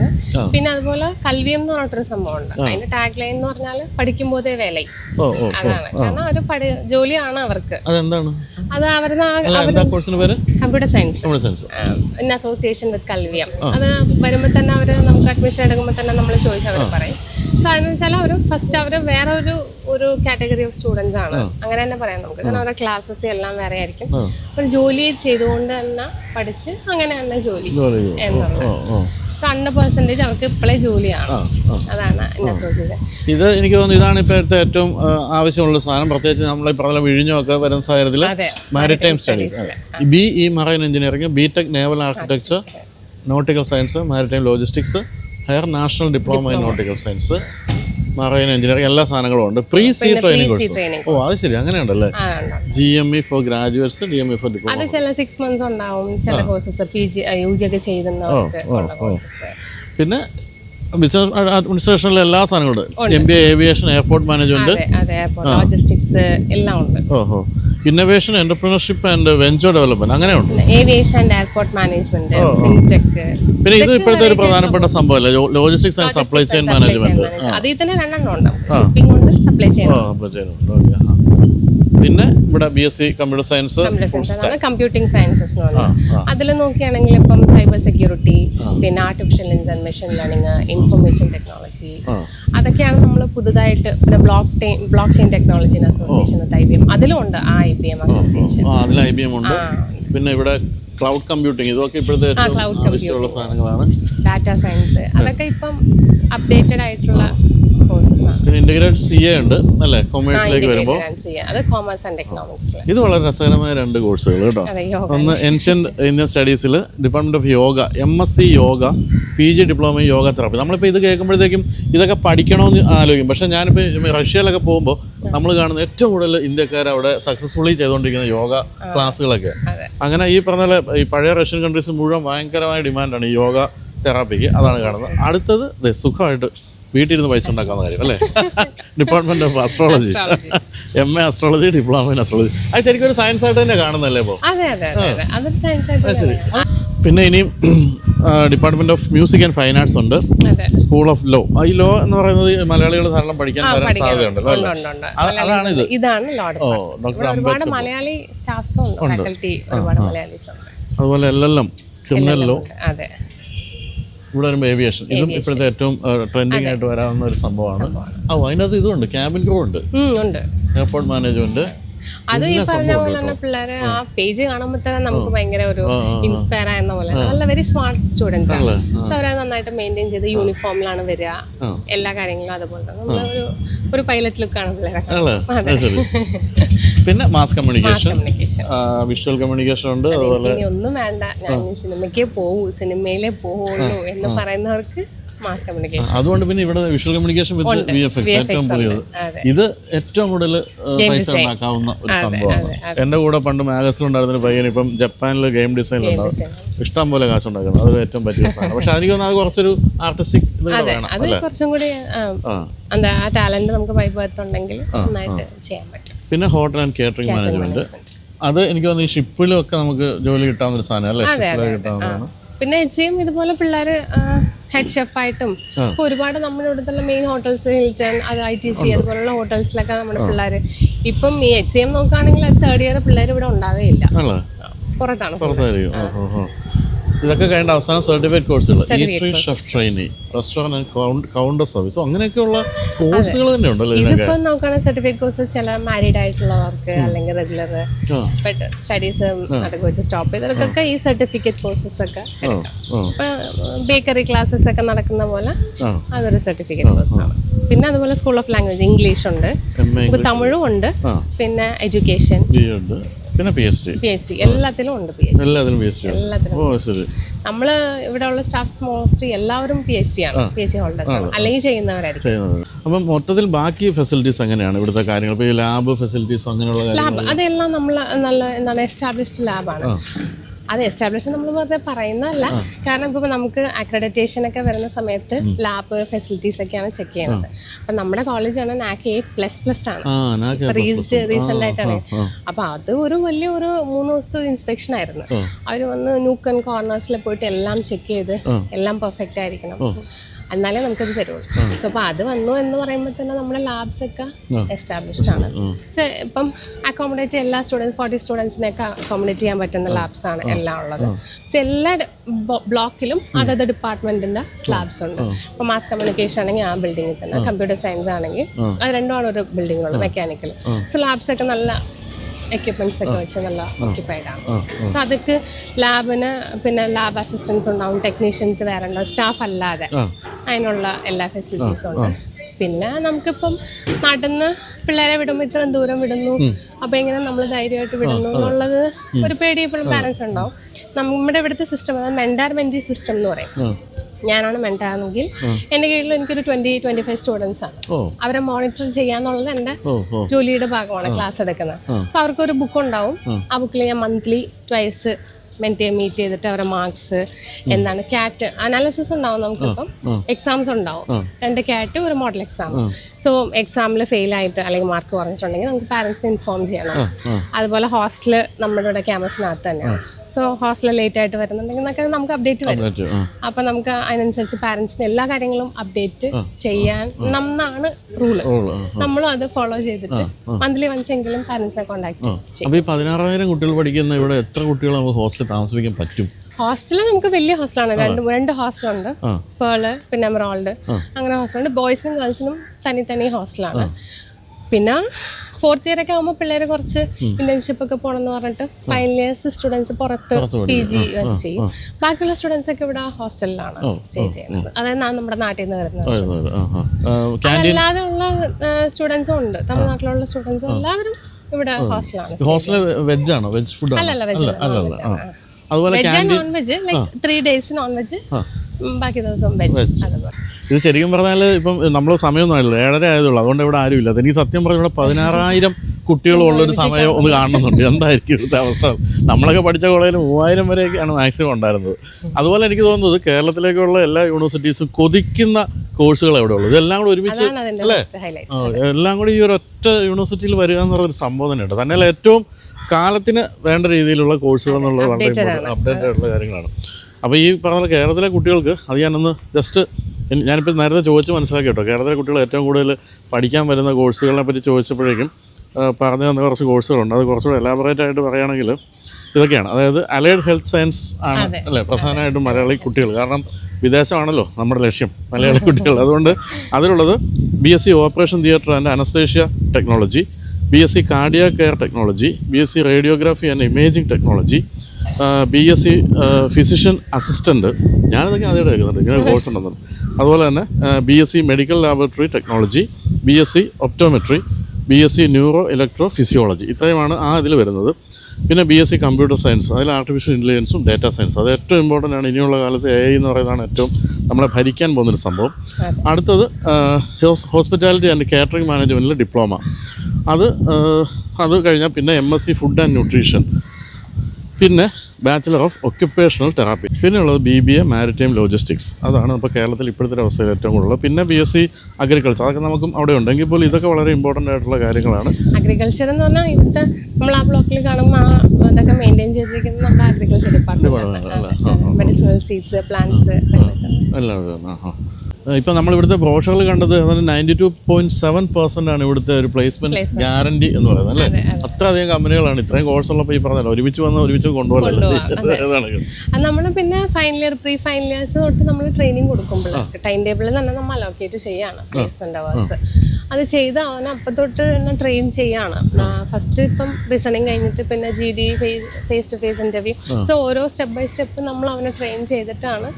പിന്നെ അതുപോലെ കൽവിയം എന്ന് പറഞ്ഞിട്ടൊരു സംഭവം ഉണ്ട്. അതിന്റെ ടാഗ് ലൈൻ എന്ന് പറഞ്ഞാൽ പഠിക്കുമ്പോഴേ വേല. അതാണ്. കാരണം ഒരു പഠി ജോലിയാണ് അവർക്ക്. അതെന്താണ്? അത് അവരുടെ computer science in association with Kalvium അത് വരുമ്പോൾ തന്നെ അവർ നമുക്ക് അഡ്മിഷൻ എടുക്കുമ്പോൾ തന്നെ നമ്മൾ ചോദിച്ചവർ അവർ പറയും. സോ അതെന്ന് വെച്ചാൽ അവർ ഫസ്റ്റ് അവർ വേറെ ഒരു ഒരു കാറ്റഗറി ഓഫ് സ്റ്റുഡൻസ് ആണ്. അങ്ങനെ തന്നെ പറയാം നമുക്ക്. കാരണം അവരുടെ ക്ലാസ്സസ് എല്ലാം വേറെ ആയിരിക്കും. ഒരു ജോലി ചെയ്തുകൊണ്ട് തന്നെ പഠിച്ച് അങ്ങനെ തന്നെ ജോലി. എന്നുള്ളത്. ഹൺഡ്രഡ് പെർസെന്റേജ് അവർക്ക് ഇപ്പോഴേ ജോലിയാണ്. അതാണ് ഇത് എനിക്ക് തോന്നുന്നു ഇതാണ് ഇപ്പോഴത്തെ ഏറ്റവും ആവശ്യമുള്ള സാധനം. പ്രത്യേകിച്ച് നമ്മൾ പറഞ്ഞ വിഴിഞ്ഞൊക്കെ വരുന്ന സാഹചര്യത്തിൽ maritime studies B E marine engineering B tech naval architecture nautical science maritime logistics higher national diploma in nautical science marine engineering എല്ലാ സാധനങ്ങളും ഉണ്ട്. പ്രീ സി ട്രെയിനിങ് കോഴ്സ് ഓ അത് ശരി. അങ്ങനെയുണ്ടല്ലേ G M E for graduates D M E for diploma അത് ചില six months ഉണ്ടാവും ചില courses P G U G ഒക്കെ കോഴ്സസ് പിന്നെ ബിസിനസ് അഡ്മിനിസ്ട്രേഷനിലെ എല്ലാ സാധനങ്ങളും ഉണ്ട്. M B A aviation airport management അതെ അതെ ലോജിസ്റ്റിക്സ് എല്ലാം ഉണ്ട്. ഓഹോ innovation entrepreneurship and venture development അങ്ങനെ ഉണ്ട് aviation and airport management fintech പിന്നെ ഇത് ഇപ്പോഴത്തെ ഒരു പ്രധാനപ്പെട്ട സംഭവമല്ലേ? Logistics and supply chain management അതിൽ തന്നെ രണ്ടെണ്ണം ഉണ്ട്. ഷിപ്പിംഗ് ഉണ്ട്. സപ്ലൈ ചെയിൻ ആ അപ്പോൾ ചെയ്യുന്നുണ്ട് ഓക്കെ ആ പിന്നെ ഇവിടെ B S C computer science computing sciences അതിൽ നോക്കുകയാണെങ്കിൽ ഇപ്പം സൈബർ സെക്യൂരിറ്റി പിന്നെ ആർട്ടിഫിഷ്യൽ ഇൻസ് മെഷീൻ ലേണിംഗ് ഇൻഫർമേഷൻ ടെക്നോളജി അതൊക്കെയാണ് നമ്മൾ പുതുതായിട്ട് പിന്നെ block block chain technology association I B M അതിലും ഉണ്ട്. ആ ഐ ബി എം അസോസിയേഷൻ ആ. അതിൽ ഐ ബി എം ഉണ്ട്. പിന്നെ ഇവിടെ ക്ലൗഡ് കമ്പ്യൂട്ടിംഗ് ഇതൊക്കെ ഇപ്പോഴത്തെ ആവശ്യമുള്ള സാധനങ്ങളാണ്. ഡാറ്റ സയൻസ് അതൊക്കെ ഇപ്പം അപ്ഡേറ്റഡ് ആയിട്ടുള്ള ആണ് സി എ ഉണ്ട് അല്ലേ? കൊമേഴ്സിലേക്ക് വരുമ്പോൾ ഇത് വളരെ രസകരമായ രണ്ട് കോഴ്സുകൾ കേട്ടോ. ഒന്ന് ancient Indian സ്റ്റഡീസിൽ department of yoga M S C yoga P G diploma yoga therapy നമ്മളിപ്പോൾ ഇത് കേൾക്കുമ്പോഴത്തേക്കും ഇതൊക്കെ പഠിക്കണമെന്ന് ആലോചിക്കും. പക്ഷേ ഞാനിപ്പോൾ റഷ്യയിലൊക്കെ പോകുമ്പോൾ നമ്മൾ കാണുന്ന ഏറ്റവും കൂടുതൽ ഇന്ത്യക്കാർ അവിടെ സക്സസ്ഫുള്ളി ചെയ്തുകൊണ്ടിരിക്കുന്ന യോഗ ക്ലാസ്സുകളൊക്കെ. അങ്ങനെ ഈ പറഞ്ഞ ഈ പഴയ റഷ്യൻ കൺട്രീസ് മുഴുവൻ ഭയങ്കരമായ ഡിമാൻഡാണ് ഈ യോഗ തെറാപ്പിക്ക് അതാണ് കാണുന്നത്. അടുത്തത് സുഖമായിട്ട് വീട്ടിലിരുന്ന് പൈസ ഉണ്ടാക്കാവുന്ന കാര്യം അല്ലേ? Department of astrology M A astrology diploma in astrology അത് ശരിക്കും ഒരു സയൻസ് ആയിട്ട് തന്നെ കാണുന്നല്ലേ ഇപ്പോൾ തന്നെയാണ്. പിന്നെ ഇനിയും department of music and fine arts ഉണ്ട്. സ്കൂൾ ഓഫ് ലോ ഈ ലോ എന്ന് പറയുന്നത് മലയാളികൾ ധാരാളം പഠിക്കാൻ വരാൻ. സാധ്യതയുണ്ടല്ലോ അല്ലേ. അതാണ് ഇത് ഇതാണ് ഓ ഡോക്ടർ മലയാളി സ്റ്റാഫ്സും ഉണ്ട് അതുപോലെ L L M criminal law ഇവിടെ വരുമ്പോൾ ഏവിയേഷൻ ഇതും ഇപ്പോഴത്തെ ഏറ്റവും ട്രെൻഡിങ് ആയിട്ട് വരാവുന്ന ഒരു സംഭവമാണ്. ഓ അതിനകത്ത് ഇതുണ്ട്. ക്യാബിൻ ക്രൂ ഉണ്ട്. ഉണ്ട്. എയർപോർട്ട് മാനേജ്മെന്റ് അത് ഈ പറഞ്ഞ പോലെ തന്നെ പിള്ളേര് ആ. പേജ് കാണുമ്പോൾ തന്നെ നമുക്ക് ഭയങ്കര ഒരു ഇൻസ്പയർ ആയെന്ന പോലെ. നല്ല വെരി സ്മാർട്ട് സ്റ്റുഡൻസ് ആണ്. സോ അവരത് നന്നായിട്ട് മെയിന്റെയിൻ ചെയ്ത് യൂണിഫോമിലാണ് വരിക. എല്ലാ കാര്യങ്ങളും അതുപോലെ തന്നെ. ഒരു ഒരു പൈലറ്റ് ലുക്കാണ് ആണ് അല്ലേ പിന്നെ മാസ് കമ്മ്യൂണിക്കേഷൻ വിഷ്വൽ കമ്മ്യൂണിക്കേഷൻ ഉണ്ട്. അതുപോലെ ഒന്നും വേണ്ട. ഞാൻ സിനിമയ്ക്ക് സിനിമയ്ക്കേ പോവൂ. സിനിമയിലേ പോവുള്ളൂ എന്ന് പറയുന്നവർക്ക് മാസ് കമ്മ്യൂണിക്കേഷൻ അതുകൊണ്ട് പിന്നെ ഇവിടെ visual communication with V F X ഏറ്റവും പുതിയത്. ഇത് ഏറ്റവും കൂടുതൽ പൈസ ഉണ്ടാക്കാവുന്ന ഒരു സംഭവമാണ്. എന്റെ കൂടെ പണ്ട് മാഗസിൻ ഉണ്ടായിരുന്ന പയ്യൻ ഇപ്പം ജപ്പാനിൽ ഗെയിം ഡിസൈനിലുണ്ടാവും ഇഷ്ടം പോലെ കാശ് ഉണ്ടാക്കുന്നത് അത് ഏറ്റവും പറ്റിയ സാധനം. പക്ഷെ എനിക്ക് തോന്നുന്നു അത് കുറച്ചൊരു ആർട്ടിസ്റ്റിക് ഇത് വേണം അത് കുറച്ചും കൂടി ആ, ആ. എന്താ ആ ടാലന്റ് നമുക്ക് വൈഭവത്തുണ്ടെങ്കിൽ നന്നായിട്ട് ചെയ്യാൻ പറ്റും. പിന്നെ ഹോട്ടൽ ആൻഡ് കേറ്ററിംഗ് മാനേജ്മെന്റ് അത് എനിക്ക് തോന്നുന്നു ഈ ഷിപ്പിലൊക്കെ ഒക്കെ നമുക്ക് ജോലി കിട്ടാവുന്ന ഒരു സാധനം അല്ലേ? ഷിപ്പിലൊക്കെ കിട്ടാവുന്നതാണ് പിന്നെ എച്ചിയും ഇതുപോലെ പിള്ളേര് ഹെഡ് ഷെഫായിട്ടും ഇപ്പൊ ഒരുപാട് നമ്മുടെ ഇവിടുത്തെ മെയിൻ ഹോട്ടൽസ് ഹിൽട്ടൺ അത് ഐ ടി സി അതുപോലുള്ള ഹോട്ടൽസിലൊക്കെ നമ്മുടെ പിള്ളേര്. ഇപ്പം ഈ എച്ച് സി എം നോക്കുകയാണെങ്കിൽ അത് തേർഡ് ഇയർ പിള്ളേർ ഇവിടെ ഉണ്ടാവുകയില്ല ആണല്ലേ പുറത്താണ് ഇതൊക്കെ കഴിഞ്ഞ അവസാന സർട്ടിഫിക്കറ്റ് കോഴ്സുകൾ chef trainee restaurant counter service അങ്ങനെയൊക്കെയുള്ള കോഴ്സുകൾ തന്നെ ഉണ്ടല്ലോ ഇതിപ്പോ നോക്കുകയാണെങ്കിൽ സർട്ടിഫിക്കറ്റ് കോഴ്സ് ചില മാരീഡ് ആയിട്ടുള്ളവർക്ക് അല്ലെങ്കിൽ റെഗുലർ സ്റ്റഡീസ് നടക്കുക വെച്ച് സ്റ്റോപ്പ് ചെയ്തവർക്കൊക്കെ ഈ സർട്ടിഫിക്കറ്റ് കോഴ്സസ് ഒക്കെ ബേക്കറി ക്ലാസ്സസ് ഒക്കെ നടക്കുന്ന പോലെ അതൊരു സർട്ടിഫിക്കറ്റ് കോഴ്സാണ് പിന്നെ അതുപോലെ സ്കൂൾ ഓഫ് ലാംഗ്വേജ് ഇംഗ്ലീഷ് ഉണ്ട്. തമിഴും ഉണ്ട്. പിന്നെ എഡ്യൂക്കേഷൻ പിന്നെ P S T P S T എല്ലാത്തിലും ഉണ്ട് പി എസ് എല്ലാത്തിലും പി എസ് ടി എല്ലാത്തിലും ഓ ശരി. നമ്മൾ ഇവിടെ ഉള്ള സ്റ്റാഫ്സ് മോസ്റ്റ് എല്ലാവരും പി എസ് ടി ആണ്. പി എസ് ടി ഹോൾഡേഴ്സ് ആണ്. അല്ലെങ്കിൽ ചെയ്യുന്നവരായിരിക്കും. അപ്പം മൊത്തത്തിൽ ബാക്കി ഫെസിലിറ്റീസ് എങ്ങനെയാണ് ഇവിടുത്തെ കാര്യങ്ങൾ? ഇപ്പോൾ ഈ ലാബ് ഫെസിലിറ്റീസ് അങ്ങനെയുള്ള ലാബ് അതെല്ലാം നമ്മൾ നല്ല എന്താണ് എസ്റ്റാബ്ലിഷ്ഡ് ലാബാണ് അത് എസ്റ്റാബ്ലിഷ് നമ്മൾ വെറുതെ പറയുന്നതല്ല. കാരണം ഇപ്പോൾ നമുക്ക് അക്രഡിറ്റേഷൻ ഒക്കെ വരുന്ന സമയത്ത് ലാബ് ഫെസിലിറ്റീസ് ഒക്കെയാണ് ചെക്ക് ചെയ്യുന്നത്. അപ്പൊ നമ്മുടെ കോളേജാണ് നാക്ക് എ പ്ലസ് പ്ലസ് ആണ്. റീസെന്റ് ആയിട്ടാണ്. അപ്പൊ അത് ഒരു വലിയ ഒരു മൂന്ന് ദിവസത്തെ ഒരു ഇൻസ്പെക്ഷൻ ആയിരുന്നു. അവർ വന്ന് നൂക്കൻ കോർണേഴ്സിൽ പോയിട്ട് എല്ലാം ചെക്ക് ചെയ്ത് എല്ലാം പെർഫെക്റ്റ് ആയിരിക്കണം. എന്നാലേ നമുക്കത് തരുള്ളൂ. സോ അപ്പൊ അത് വന്നു എന്ന് പറയുമ്പോൾ തന്നെ നമ്മുടെ ലാബ്സ് ഒക്കെ എസ്റ്റാബ്ലിഷ്ഡ് ആണ്. ഇപ്പം അക്കോമഡേറ്റ് എല്ലാ സ്റ്റുഡൻസ് ഫോർട്ടി സ്റ്റുഡൻസിനെയൊക്കെ അക്കോമഡേറ്റ് ചെയ്യാൻ പറ്റുന്ന ലാബ്സ് ആണ് എല്ലാം ഉള്ളത്. എല്ലാ ബ്ലോക്കിലും അതത് ഡിപ്പാർട്ട്മെന്റിന്റെ ലാബ്സ് ഉണ്ട്. ഇപ്പൊ മാസ് കമ്മ്യൂണിക്കേഷൻ ആണെങ്കിൽ ആ ബിൽഡിങ്ങിൽ തന്നെ കമ്പ്യൂട്ടർ സയൻസ് ആണെങ്കിൽ അത് രണ്ടുമാണ് ഒരു ബിൽഡിംഗ് ഉള്ളത് മെക്കാനിക്കൽ സോ ലാബ്സ് ഒക്കെ നല്ല എക്യുപ്മെന്റ്സ് ഒക്കെ വെച്ച് നല്ല ഓക്യുപ്പൈഡ് ആണ്. സോ അതൊക്കെ ലാബിന് പിന്നെ ലാബ് അസിസ്റ്റൻസ് ഉണ്ടാവും ടെക്നീഷ്യൻസ് വേറെ ഉണ്ടാവും സ്റ്റാഫ് അല്ലാതെ. അതിനുള്ള എല്ലാ ഫെസിലിറ്റീസും ഉണ്ട്. പിന്നെ നമുക്കിപ്പം നാട്ടിൽ നിന്ന് പിള്ളേരെ വിടുമ്പോൾ ഇത്രയും ദൂരം വിടുന്നു. അപ്പോൾ എങ്ങനെ നമ്മൾ ധൈര്യമായിട്ട് വിടുന്നു എന്നുള്ളത് ഒരു പേടി എപ്പോഴും പാരൻസ് ഉണ്ടാവും. നമ്മുടെ ഇവിടുത്തെ സിസ്റ്റം അതായത് മെൻഡാർ സിസ്റ്റം എന്ന് പറയും. ഞാനാണ് മെന്റാണെങ്കിൽ എന്റെ കീഴിൽ എനിക്കൊരു ട്വന്റി ട്വന്റി ഫൈവ് സ്റ്റുഡൻസ് ആണ് അവരെ മോണിറ്റർ ചെയ്യാന്നുള്ളത് എന്റെ ജോലിയുടെ ഭാഗമാണ് ക്ലാസ് എടുക്കുന്നത്. അപ്പോൾ അവർക്കൊരു ബുക്ക് ഉണ്ടാവും. ആ. ബുക്കിൽ ഞാൻ മന്ത്ലി ട്വൈസ് മെന്റേ മീറ്റ് ചെയ്തിട്ട് അവരുടെ മാർക്സ് എന്താണ് ക്യാറ്റ് അനാലിസിസ് ഉണ്ടാവും നമുക്കിപ്പം എക്സാംസ് ഉണ്ടാവും. രണ്ട് ക്യാറ്റ് ഒരു മോഡൽ എക്സാം സോ എക്സാമിൽ ഫെയിൽ ആയിട്ട് അല്ലെങ്കിൽ മാർക്ക് കുറഞ്ഞിട്ടുണ്ടെങ്കിൽ നമുക്ക് പാരൻസിനെ ഇൻഫോം ചെയ്യണം. അതുപോലെ ഹോസ്റ്റൽ നമ്മുടെ ഇവിടെ ക്യാമ്പസിനകത്ത് തന്നെയാണ്. സോ ഹോസ്റ്റലിൽ ലേറ്റ് ആയിട്ട് വരുന്നുണ്ടെങ്കിൽ എന്നൊക്കെ നമുക്ക് അപ്ഡേറ്റ് വരും. അപ്പൊ നമുക്ക് അതിനനുസരിച്ച് പാരന്റ്സിന് എല്ലാ കാര്യങ്ങളും അപ്ഡേറ്റ് ചെയ്യാൻ നന്നാണ് റൂൾ നമ്മളും അത് ഫോളോ ചെയ്തിട്ട് മന്ത്ലി വൺസ് എങ്കിലും പാരന്റ്സിനെ കോൺടാക്ട് ചെയ്യും. അപ്പോൾ ഈ പതിനാറായിരം കുട്ടികൾ പഠിക്കുന്ന ഇവിടെ എത്ര കുട്ടികൾ നമുക്ക് ഹോസ്റ്റലിൽ താമസിക്കാൻ പറ്റും? ഹോസ്റ്റൽ നമുക്ക് വലിയ ഹോസ്റ്റലാണ് രണ്ട് രണ്ട് ഹോസ്റ്റലുണ്ട് ഉണ്ട്. പേൾ പിന്നെ എമറോൾഡ് അങ്ങനെ ഹോസ്റ്റലുണ്ട് ബോയ്സും ഗേൾസിനും തനി തനി ഹോസ്റ്റലാണ് പിന്നെ ഫോർത്ത് ഇയർ ഒക്കെ ആകുമ്പോൾ പിള്ളേർ കുറച്ച് ഇന്റേൺഷിപ്പ് ഒക്കെ പോകണമെന്ന് പറഞ്ഞിട്ട് ഫൈനൽ ഇയേഴ്സ് സ്റ്റുഡൻസ് പുറത്ത് പി ജി ചെയ്യും. ബാക്കിയുള്ള സ്റ്റുഡൻസ് ഒക്കെ ഇവിടെ ഹോസ്റ്റലിലാണ് സ്റ്റേ ചെയ്യുന്നത്. അതായത് നമ്മുടെ നാട്ടിൽ നിന്ന് വരുന്നത് അല്ലാതെ ഉള്ള സ്റ്റുഡൻസും ഉണ്ട്. തമിഴ്നാട്ടിലുള്ള സ്റ്റുഡൻസും എല്ലാവരും ഇവിടെ ഹോസ്റ്റലാണ് ഹോസ്റ്റൽ വെജ് ആണോ? വെജ് ഫുഡ് അല്ലല്ല വെജ് അതുപോലെ non veg like three days non veg ബാക്കി ദിവസം വെജ് അതുപോലെ. ഇത് ശരിക്കും പറഞ്ഞാൽ ഇപ്പം നമ്മൾ സമയമൊന്നും ആയില്ല ഏഴര ആയതുള്ളൂ അതുകൊണ്ട് ഇവിടെ ആരുമില്ല എനിക്ക് സത്യം പറഞ്ഞാൽ ഇവിടെ പതിനാറായിരം കുട്ടികളുള്ളൊരു സമയം ഒന്ന് കാണുന്നുണ്ട്. എന്തായിരിക്കും ഇവിടുത്തെ അവസ്ഥ? നമ്മളൊക്കെ പഠിച്ച കോളേജിൽ മൂവായിരം വരെയൊക്കെയാണ് മാക്സിമം ഉണ്ടായിരുന്നത്. അതുപോലെ എനിക്ക് തോന്നുന്നത് കേരളത്തിലേക്കുള്ള എല്ലാ യൂണിവേഴ്സിറ്റീസും കൊതിക്കുന്ന കോഴ്സുകൾ എവിടെ ഉള്ളത് ഇതെല്ലാം കൂടി ഒരുമിച്ച് അല്ലേ? എല്ലാം കൂടി ഈ ഒരു ഒറ്റ യൂണിവേഴ്സിറ്റിയിൽ വരിക എന്നുള്ളൊരു സംബോധനയുണ്ട് തന്നെയുണ്ട്. തന്നെ ഏറ്റവും കാലത്തിന് വേണ്ട രീതിയിലുള്ള കോഴ്സുകൾ എന്നുള്ളത് വളരെ അപ്ഡേറ്റഡ് ആയിട്ടുള്ള കാര്യങ്ങളാണ്. അപ്പോൾ ഈ പറഞ്ഞ കേരളത്തിലെ കുട്ടികൾക്ക് അത് ഞാനൊന്ന് ജസ്റ്റ് ഞാനിപ്പോൾ നേരത്തെ ചോദിച്ച് മനസ്സിലാക്കി കേട്ടോ കേരളത്തിലെ കുട്ടികൾ ഏറ്റവും കൂടുതൽ പഠിക്കാൻ വരുന്ന കോഴ്സുകളെ പറ്റി ചോദിച്ചപ്പോഴേക്കും പറഞ്ഞു തന്ന കുറച്ച് കോഴ്സുകളുണ്ട്. അത് കുറച്ചുകൂടെ എലാബറേറ്റ് ആയിട്ട് പറയുകയാണെങ്കിൽ ഇതൊക്കെയാണ്. അതായത് അലൈഡ് ഹെൽത്ത് സയൻസ് ആണ് അല്ലേ? പ്രധാനമായിട്ടും മലയാളി കുട്ടികൾ. കാരണം വിദേശമാണല്ലോ നമ്മുടെ ലക്ഷ്യം മലയാളി കുട്ടികൾ. അതുകൊണ്ട് അതിലുള്ളത് B S C operation theatre and anaesthesia technology B S C cardiac care technology B S C radiography and imaging technology B S C physician assistant ഞാനിതൊക്കെ ആദ്യമായിട്ട് കേൾക്കുന്നുണ്ട് ഇങ്ങനെ കോഴ്സ് ഉണ്ടെന്ന് അതുപോലെ തന്നെ B S C medical laboratory technology B S C optometry B S C neuro electro physiology ഇത്രയുമാണ് ആ ഇതിൽ വരുന്നത്. പിന്നെ B S C computer science അതിൽ ആർട്ടിഫിഷ്യൽ ഇന്റലിജൻസും ഡാറ്റാ സയൻസ് അത് ഏറ്റവും ഇമ്പോർട്ടന്റ് ആണ്. ഇനിയുള്ള കാലത്ത് എ ഐ എന്ന് പറയുന്നതാണ് ഏറ്റവും നമ്മളെ ഭരിക്കാൻ പോകുന്നൊരു സംഭവം. അടുത്തത് ഹോസ്പിറ്റാലിറ്റി ആൻഡ് കാറ്ററിംഗ് മാനേജ്മെന്റിൽ ഡിപ്ലോമ അത് അത് കഴിഞ്ഞാൽ പിന്നെ M S C food and nutrition പിന്നെ ബാച്ചിലർ ഓഫ് ഒക്യുപ്പേഷണൽ തെറാപ്പി പിന്നെയുള്ളത് B B A maritime logistics അതാണ് ഇപ്പോൾ കേരളത്തിൽ ഇപ്പോഴത്തെ അവസ്ഥയിൽ ഏറ്റവും കൂടുതൽ പിന്നെ ബി എസ് സി അഗ്രികൾച്ചർ അതൊക്കെ നമുക്കും അവിടെ ഉണ്ടെങ്കിൽ പോലും ഇതൊക്കെ വളരെ ഇമ്പോർട്ടന്റ് ആയിട്ടുള്ള കാര്യങ്ങളാണ്. അഗ്രികൾച്ചർ എന്ന് പറഞ്ഞാൽ ഇവിടുത്തെ നമ്മൾ ആ ബ്ലോക്കിൽ കാണുമ്പോൾ ആ അതൊക്കെ മെയിന്റെയിൻ ചെയ്തിരിക്കുന്നത് നമ്മുടെ agriculture department medicinal seeds plants എല്ലാം ആ. ഇപ്പം നമ്മൾ ഇവിടുത്തെ ബ്രോഷറിൽ കണ്ടത് ninety two point seven percent ആണ് ഇവിടുത്തെ ഒരു പ്ലേസ്മെന്റ് ഗ്യാരണ്ടി എന്ന് പറയുന്നത് അല്ലേ? അത്രയധികം കമ്പനികളാണ് ഇത്രയും കോഴ്സ് ഉള്ളപ്പോൾ ഈ പറഞ്ഞല്ലോ ഒരുമിച്ച് വന്ന് ഒരുമിച്ച് കൊണ്ടുപോകലല്ലോ അതാണ് നമ്മൾ പിന്നെ final year pre final years തൊട്ട് നമ്മൾ ട്രെയിനിങ് കൊടുക്കുമ്പോൾ ടൈം ടേബിളിൽ തന്നെ നമ്മൾ അലോക്കേറ്റ് ചെയ്യാണ് പ്ലേസ്മെന്റ് അവേഴ്സ് അത് ചെയ്ത് അവനെ അപ്പം തൊട്ട് തന്നെ ട്രെയിൻ ചെയ്യാണ്. ഫസ്റ്റ് ഇപ്പം റിസണിങ് കഴിഞ്ഞിട്ട് പിന്നെ G D phase two phase interview so ഓരോ സ്റ്റെപ്പ് ബൈ സ്റ്റെപ്പ് നമ്മൾ അവനെ ട്രെയിൻ ചെയ്തിട്ടാണ്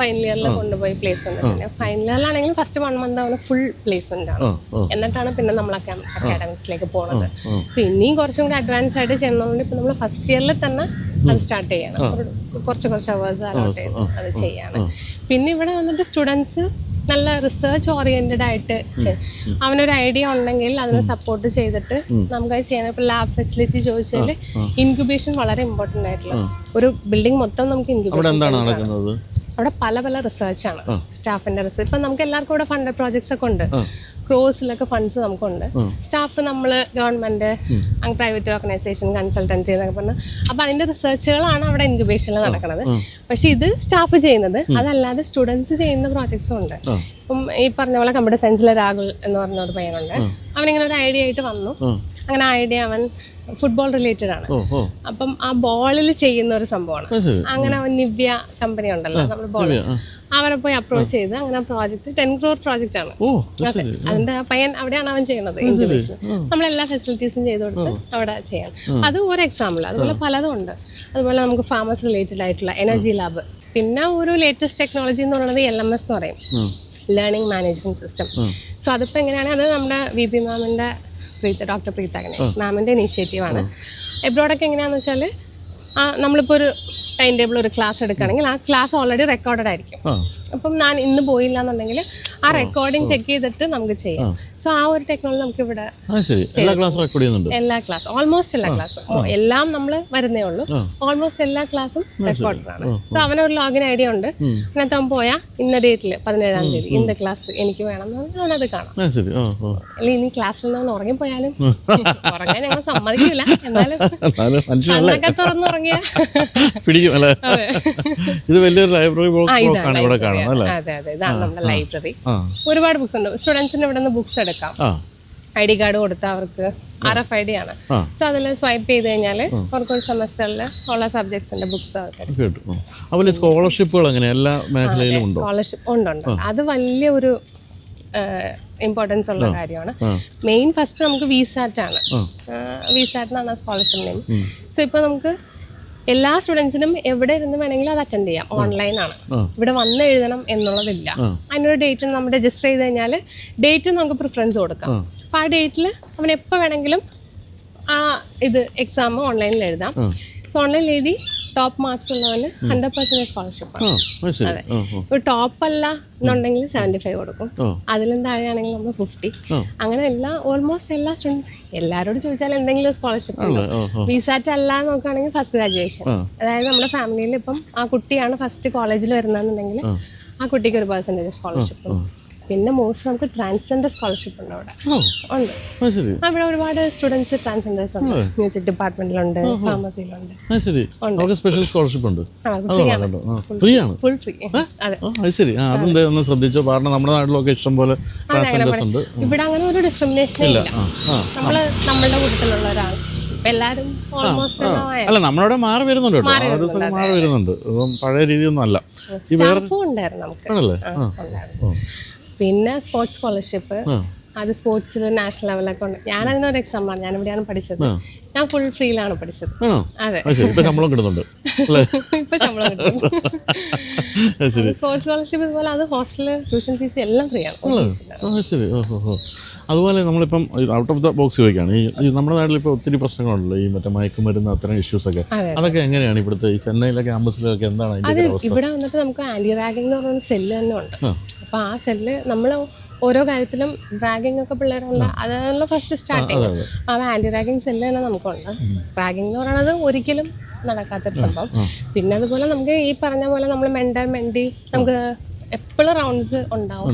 ഫൈനൽ ഇയറിൽ കൊണ്ടുപോയി പ്ലേസ്മെന്റ് ഫൈനൽ ഇയറിലാണെങ്കിൽ ഫസ്റ്റ് വൺ മന്ത് അവന് ഫുൾ പ്ലേസ്മെന്റ് ആണ് എന്നിട്ടാണ് പിന്നെ നമ്മൾ അക്കാഡമിക്സിലേക്ക് പോണത്. സോ ഇനിയും കുറച്ചും കൂടി അഡ്വാൻസ് ആയിട്ട് ചെയ്യുന്നതുകൊണ്ട് ഇപ്പൊ നമ്മൾ ഫസ്റ്റ് ഇയറിൽ തന്നെ അത് സ്റ്റാർട്ട് ചെയ്യണം. കുറച്ച് കുറച്ച് അവേഴ്സ് അലോട്ട് ചെയ്ത് അത് ചെയ്യാണ്. പിന്നെ ഇവിടെ വന്നിട്ട് സ്റ്റുഡൻസ് നല്ല റിസർച്ച് ഓറിയന്റഡ് ആയിട്ട് അവനൊരു ഐഡിയ ഉണ്ടെങ്കിൽ അതിനെ സപ്പോർട്ട് ചെയ്തിട്ട് നമുക്കത് ചെയ്യാൻ ഇപ്പോൾ ലാബ് ഫെസിലിറ്റി ചോദിച്ചാൽ ഇൻക്യുബേഷൻ വളരെ ഇമ്പോർട്ടന്റ് ആയിട്ടുള്ള ഒരു ബിൽഡിംഗ് മൊത്തം നമുക്ക് ഇൻക്യുബേഷൻ അവിടെ പല പല റിസർച്ചാണ് സ്റ്റാഫിന്റെ റിസർച്ച് ഇപ്പൊ നമുക്ക് എല്ലാവർക്കും ഇവിടെ ഫണ്ട് പ്രോജക്ട്സ് ഒക്കെ ഉണ്ട്. ക്രോസിലൊക്കെ ഫണ്ട്സ് നമുക്കുണ്ട്. സ്റ്റാഫ് നമ്മൾ ഗവൺമെന്റ് പ്രൈവറ്റ് ഓർഗനൈസേഷൻ കൺസൾട്ടൻസി എന്നൊക്കെ പറഞ്ഞാൽ അപ്പൊ അതിന്റെ റിസർച്ചുകളാണ് അവിടെ ഇൻക്യുബേഷനിൽ നടക്കുന്നത് പക്ഷെ ഇത് സ്റ്റാഫ് ചെയ്യുന്നത് അതല്ലാതെ സ്റ്റുഡൻസ് ചെയ്യുന്ന പ്രോജക്ട്സും ഉണ്ട്. ഇപ്പം ഈ പറഞ്ഞ പോലെ കമ്പ്യൂട്ടർ സയൻസിലെ രാഹുൽ എന്ന് പറഞ്ഞ ഒരു പയ്യനുണ്ട് അവനിങ്ങനെ ഒരു ഐഡിയ ആയിട്ട് വന്നു. അങ്ങനെ ഐഡിയ അവൻ ഫുട്ബോൾ റിലേറ്റഡ് ആണ്. അപ്പം ആ ബോളിൽ ചെയ്യുന്ന ഒരു സംഭവമാണ്. അങ്ങനെ അവൻ നിവ്യ കമ്പനി ഉണ്ടല്ലോ നമ്മൾ ബോൾ അവരെ പോയി അപ്രോച്ച് ചെയ്ത് അങ്ങനെ പ്രോജക്റ്റ് ടെൻ ക്രോർ പ്രോജക്റ്റ് ആണ്. അതിന്റെ പയ്യൻ അവിടെയാണ് അവൻ ചെയ്യുന്നത് ഇൻക്യുബേഷൻ എല്ലാ ഫെസിലിറ്റീസും ചെയ്ത് കൊടുത്ത് അവിടെ ചെയ്യാം. അത് ഒരു എക്സാമ്പിൾ അതുപോലെ പലതും ഉണ്ട്. അതുപോലെ നമുക്ക് ഫാമസ് റിലേറ്റഡ് ആയിട്ടുള്ള എനർജി ലാബ് പിന്നെ ഒരു ലേറ്റസ്റ്റ് ടെക്നോളജി എന്ന് പറയുന്നത് എൽ എം എസ് എന്ന് പറയും. ലേണിംഗ് മാനേജ്മെന്റ് സിസ്റ്റം സോ അതിപ്പോൾ എങ്ങനെയാണ്? അത് നമ്മുടെ വി പി മാമിന്റെ പ്രീത ഡോക്ടർ പ്രീത ഗണേഷ് മാമിന്റെ ഇനീഷ്യേറ്റീവാണ് എബ്രോഡൊക്കെ എങ്ങനെയാണെന്ന് വെച്ചാൽ ആ നമ്മളിപ്പോൾ ഒരു ടൈം ടേബിൾ ഒരു ക്ലാസ് എടുക്കുകയാണെങ്കിൽ ആ ക്ലാസ് ഓൾറെഡി റെക്കോർഡഡ് ആയിരിക്കും. അപ്പം ഞാൻ ഇന്ന് പോയില്ല എന്നുണ്ടെങ്കിൽ ആ. റെക്കോർഡിംഗ് ചെക്ക് ചെയ്തിട്ട് നമുക്ക് ചെയ്യാം. സോ ആ ഒരു ടെക്നോളജി നമുക്ക് ഇവിടെ എല്ലാ ക്ലാസ്സും എല്ലാ ക്ലാസ് ഓൾമോസ്റ്റ് എല്ലാ ക്ലാസ്സും എല്ലാം നമ്മൾ വരുന്നേ ഉള്ളൂ. ഓൾമോസ്റ്റ് എല്ലാ ക്ലാസ്സും റെക്കോർഡ് ആണ്. സോ അവനൊരു ലോഗിൻ ഐഡിയ ഉണ്ട്. എന്നിട്ട് അവൻ പോയാൽ ഇന്ന ഡേറ്റിൽ പതിനേഴാം തീയതി ഇന്ന ക്ലാസ് എനിക്ക് വേണം അവനത് കാണാം. അല്ലെങ്കിൽ ഇനി ക്ലാസ്സിൽ നിന്ന് ഉറങ്ങിപ്പോയാലും ഉറങ്ങാൻ ഞങ്ങൾ സമ്മതിക്കില്ല എന്നാലും കണ്ണൊക്കെ തുറന്നുറങ്ങിയ പിടിക്കും അല്ലേ? ഇത് വലിയൊരു ലൈബ്രറി ഇവിടെ അല്ലേ? അതെ അതെ. ഇതാണ് നമ്മുടെ ലൈബ്രറി ഒരുപാട് ബുക്സ് ഉണ്ട്. സ്റ്റുഡൻസിന് ഇവിടെ നിന്ന് ബുക്സ് എടുക്കാം. ഐ ഡി കാർഡ് കൊടുത്താൽ അവർക്ക് ആർ എഫ് ഐ ഡി ആണ്. സോ അതിൽ സ്വൈപ്പ് ചെയ്ത് കഴിഞ്ഞാൽ അവർക്ക് ഒരു സെമസ്റ്ററിൽ ഉള്ള സബ്ജക്ട്സിന്റെ ബുക്സ് അവർക്ക് സ്കോളർഷിപ്പുകൾ അങ്ങനെ എല്ലാ മേഖലയിലും ഉണ്ടോ? സ്കോളർഷിപ്പ് ഉണ്ട് ഉണ്ട്. അത് വലിയ ഒരു ഇമ്പോർട്ടൻസ് ഉള്ള കാര്യമാണ്. മെയിൻ ഫസ്റ്റ് നമുക്ക് വിസാറ്റ് ആണ്. വിസാറ്റ് എന്നാണ് സ്കോളർഷിപ്പ് നെയിം സോ ഇപ്പോൾ നമുക്ക് എല്ലാ സ്റ്റുഡൻസിനും എവിടെ ഇരുന്ന് വേണമെങ്കിലും അത് അറ്റൻഡ് ചെയ്യാം. ഓൺലൈൻ ആണ്. ഇവിടെ വന്ന് എഴുതണം എന്നുള്ളതില്ല. അതിനൊരു ഡേറ്റ് നമ്മൾ രജിസ്റ്റർ ചെയ്ത് കഴിഞ്ഞാൽ ഡേറ്റ് നമുക്ക് പ്രിഫറൻസ് കൊടുക്കാം. അപ്പോൾ ആ ഡേറ്റിൽ അവൻ എപ്പോൾ വേണമെങ്കിലും ആ ഇത് എക്സാം ഓൺലൈനിൽ എഴുതാം. സോ ഓൺലൈനിൽ എഴുതി ടോപ്പ് മാർക്സ് ഉള്ളവന് ഹൺഡ്രഡ് പെർസെന്റേജ് സ്കോളർഷിപ്പ് ആണ്. അതെ ഇപ്പോൾ ടോപ്പ് അല്ല എന്നുണ്ടെങ്കിൽ സെവന്റി ഫൈവ് കൊടുക്കും അതിലും താഴെയാണെങ്കിൽ നമ്മൾ ഫിഫ്റ്റി അങ്ങനെ എല്ലാ ഓൾമോസ്റ്റ് എല്ലാ സ്റ്റുഡൻസ് എല്ലാവരോടും ചോദിച്ചാൽ എന്തെങ്കിലും സ്കോളർഷിപ്പ് ഉണ്ട് വിസാറ്റ് അല്ല? നോക്കുകയാണെങ്കിൽ ഫസ്റ്റ് ഗ്രാജുവേഷൻ അതായത് നമ്മുടെ ഫാമിലിയിൽ ഇപ്പം ആ കുട്ടിയാണ് ഫസ്റ്റ് കോളേജിൽ വരുന്നതെന്നുണ്ടെങ്കിൽ ആ. കുട്ടിക്ക് ഒരു പെർസെന്റേജ് സ്കോളർഷിപ്പ് പിന്നെ മോസ്റ്റ് നമുക്ക് ട്രാൻസ്ജെൻഡർ സ്കോളർഷിപ്പ് ഉണ്ട് അവിടെ. ഉണ്ട്. അവിടെ ഒരുപാട് സ്റ്റുഡൻസ് ട്രാൻസ്ജെൻഡേഴ്സ് ഉണ്ട്. മ്യൂസിക് ഡിപ്പാർട്ട്മെന്റിലുണ്ട് ഫാർമസിയിലുണ്ട് അവർക്ക് സ്പെഷ്യൽ സ്കോളർഷിപ്പ് ഉണ്ട്. ഫ്രീ ആണ്. ഫുൾ ഫ്രീ അതെ. ശരി. ആ ഒന്ന് ശ്രദ്ധിച്ചോ? കാരണം നമ്മുടെ നാട്ടിലൊക്കെ ഇഷ്ടം പോലെ ട്രാൻസ്ജെൻഡേഴ്സ് ഉണ്ട്. ഇവിടെ അങ്ങനെ ഒരു ഡിസ്ക്രിമിനേഷൻ ഇല്ല. നമ്മൾ നമ്മളുടെ കൂട്ടത്തിലുള്ള ഒരാൾ എല്ലാരും അല്ല നമ്മുടെ മാറി വരുന്നുണ്ട് കേട്ടോ. മാറി വരുന്നുണ്ട്. പഴയ രീതിയൊന്നും അല്ല. ഉണ്ടായിരുന്നു നമുക്ക്. ആണല്ലേ. പിന്നെ സ്പോർട്സ് സ്കോളർഷിപ്പ്. അത് സ്പോർട്സിൽ നാഷണൽ ലെവലൊക്കെ ഉണ്ട്. ഞാൻ അതിനൊരു എക്സാം ആണ്. ഞാൻ ഇവിടെയാണ് പഠിച്ചത്. ഞാൻ ഫുൾ ഫ്രീയിലാണ് പഠിച്ചത്. അതെ. ഇപ്പൊ ശമ്പളം കിട്ടുന്നുണ്ട്. അല്ലേ? ഇപ്പൊ ശമ്പളം കിട്ടും. സ്പോർട്സ് സ്കോളർഷിപ്പ് ഇതുപോലെ അത് ഹോസ്റ്റൽ ട്യൂഷൻ ഫീസ് എല്ലാം ഫ്രീ ആണ്. ശരി. അതുപോലെ നമ്മളിപ്പം ഔട്ട് ഓഫ് ദ ബോക്സ് ചോദിക്കുകയാണ്. ഈ നമ്മുടെ നാട്ടിൽ ഇപ്പോൾ ഒത്തിരി പ്രശ്നങ്ങളുണ്ടല്ലോ. ഈ മറ്റേ മയക്കുമരുന്ന് അത്തരം ഇഷ്യൂസ് ഒക്കെ. അതൊക്കെ എങ്ങനെയാണ് ഇവിടുത്തെ ഈ ചെന്നൈയിലെ ക്യാമ്പസിലൊക്കെ എന്താണ് ഇവിടെ വന്നിട്ട് നമുക്ക് ആന്റി റാഗിംഗ് എന്ന് പറഞ്ഞ സെല്ല് തന്നെ ഉണ്ട്. ആ. അപ്പൊ ആ സെല്ല് നമ്മൾ ഓരോ കാര്യത്തിലും റാഗിംഗ് ഒക്കെ പിള്ളേരുണ്ട്. അതാണല്ലോ ഫസ്റ്റ് സ്റ്റാർട്ടിങ് ആ ആന്റി റാഗിങ് സെല്ല് തന്നെ നമുക്കുണ്ട്. റാഗിംഗ് എന്ന് പറയുന്നത് ഒരിക്കലും നടക്കാത്തൊരു സംഭവം. പിന്നെ അതുപോലെ നമുക്ക് ഈ പറഞ്ഞ പോലെ നമ്മൾ മെൻഡർ മെൻഡി നമുക്ക് എപ്പോഴും റൗണ്ട്സ് ഉണ്ടാവും.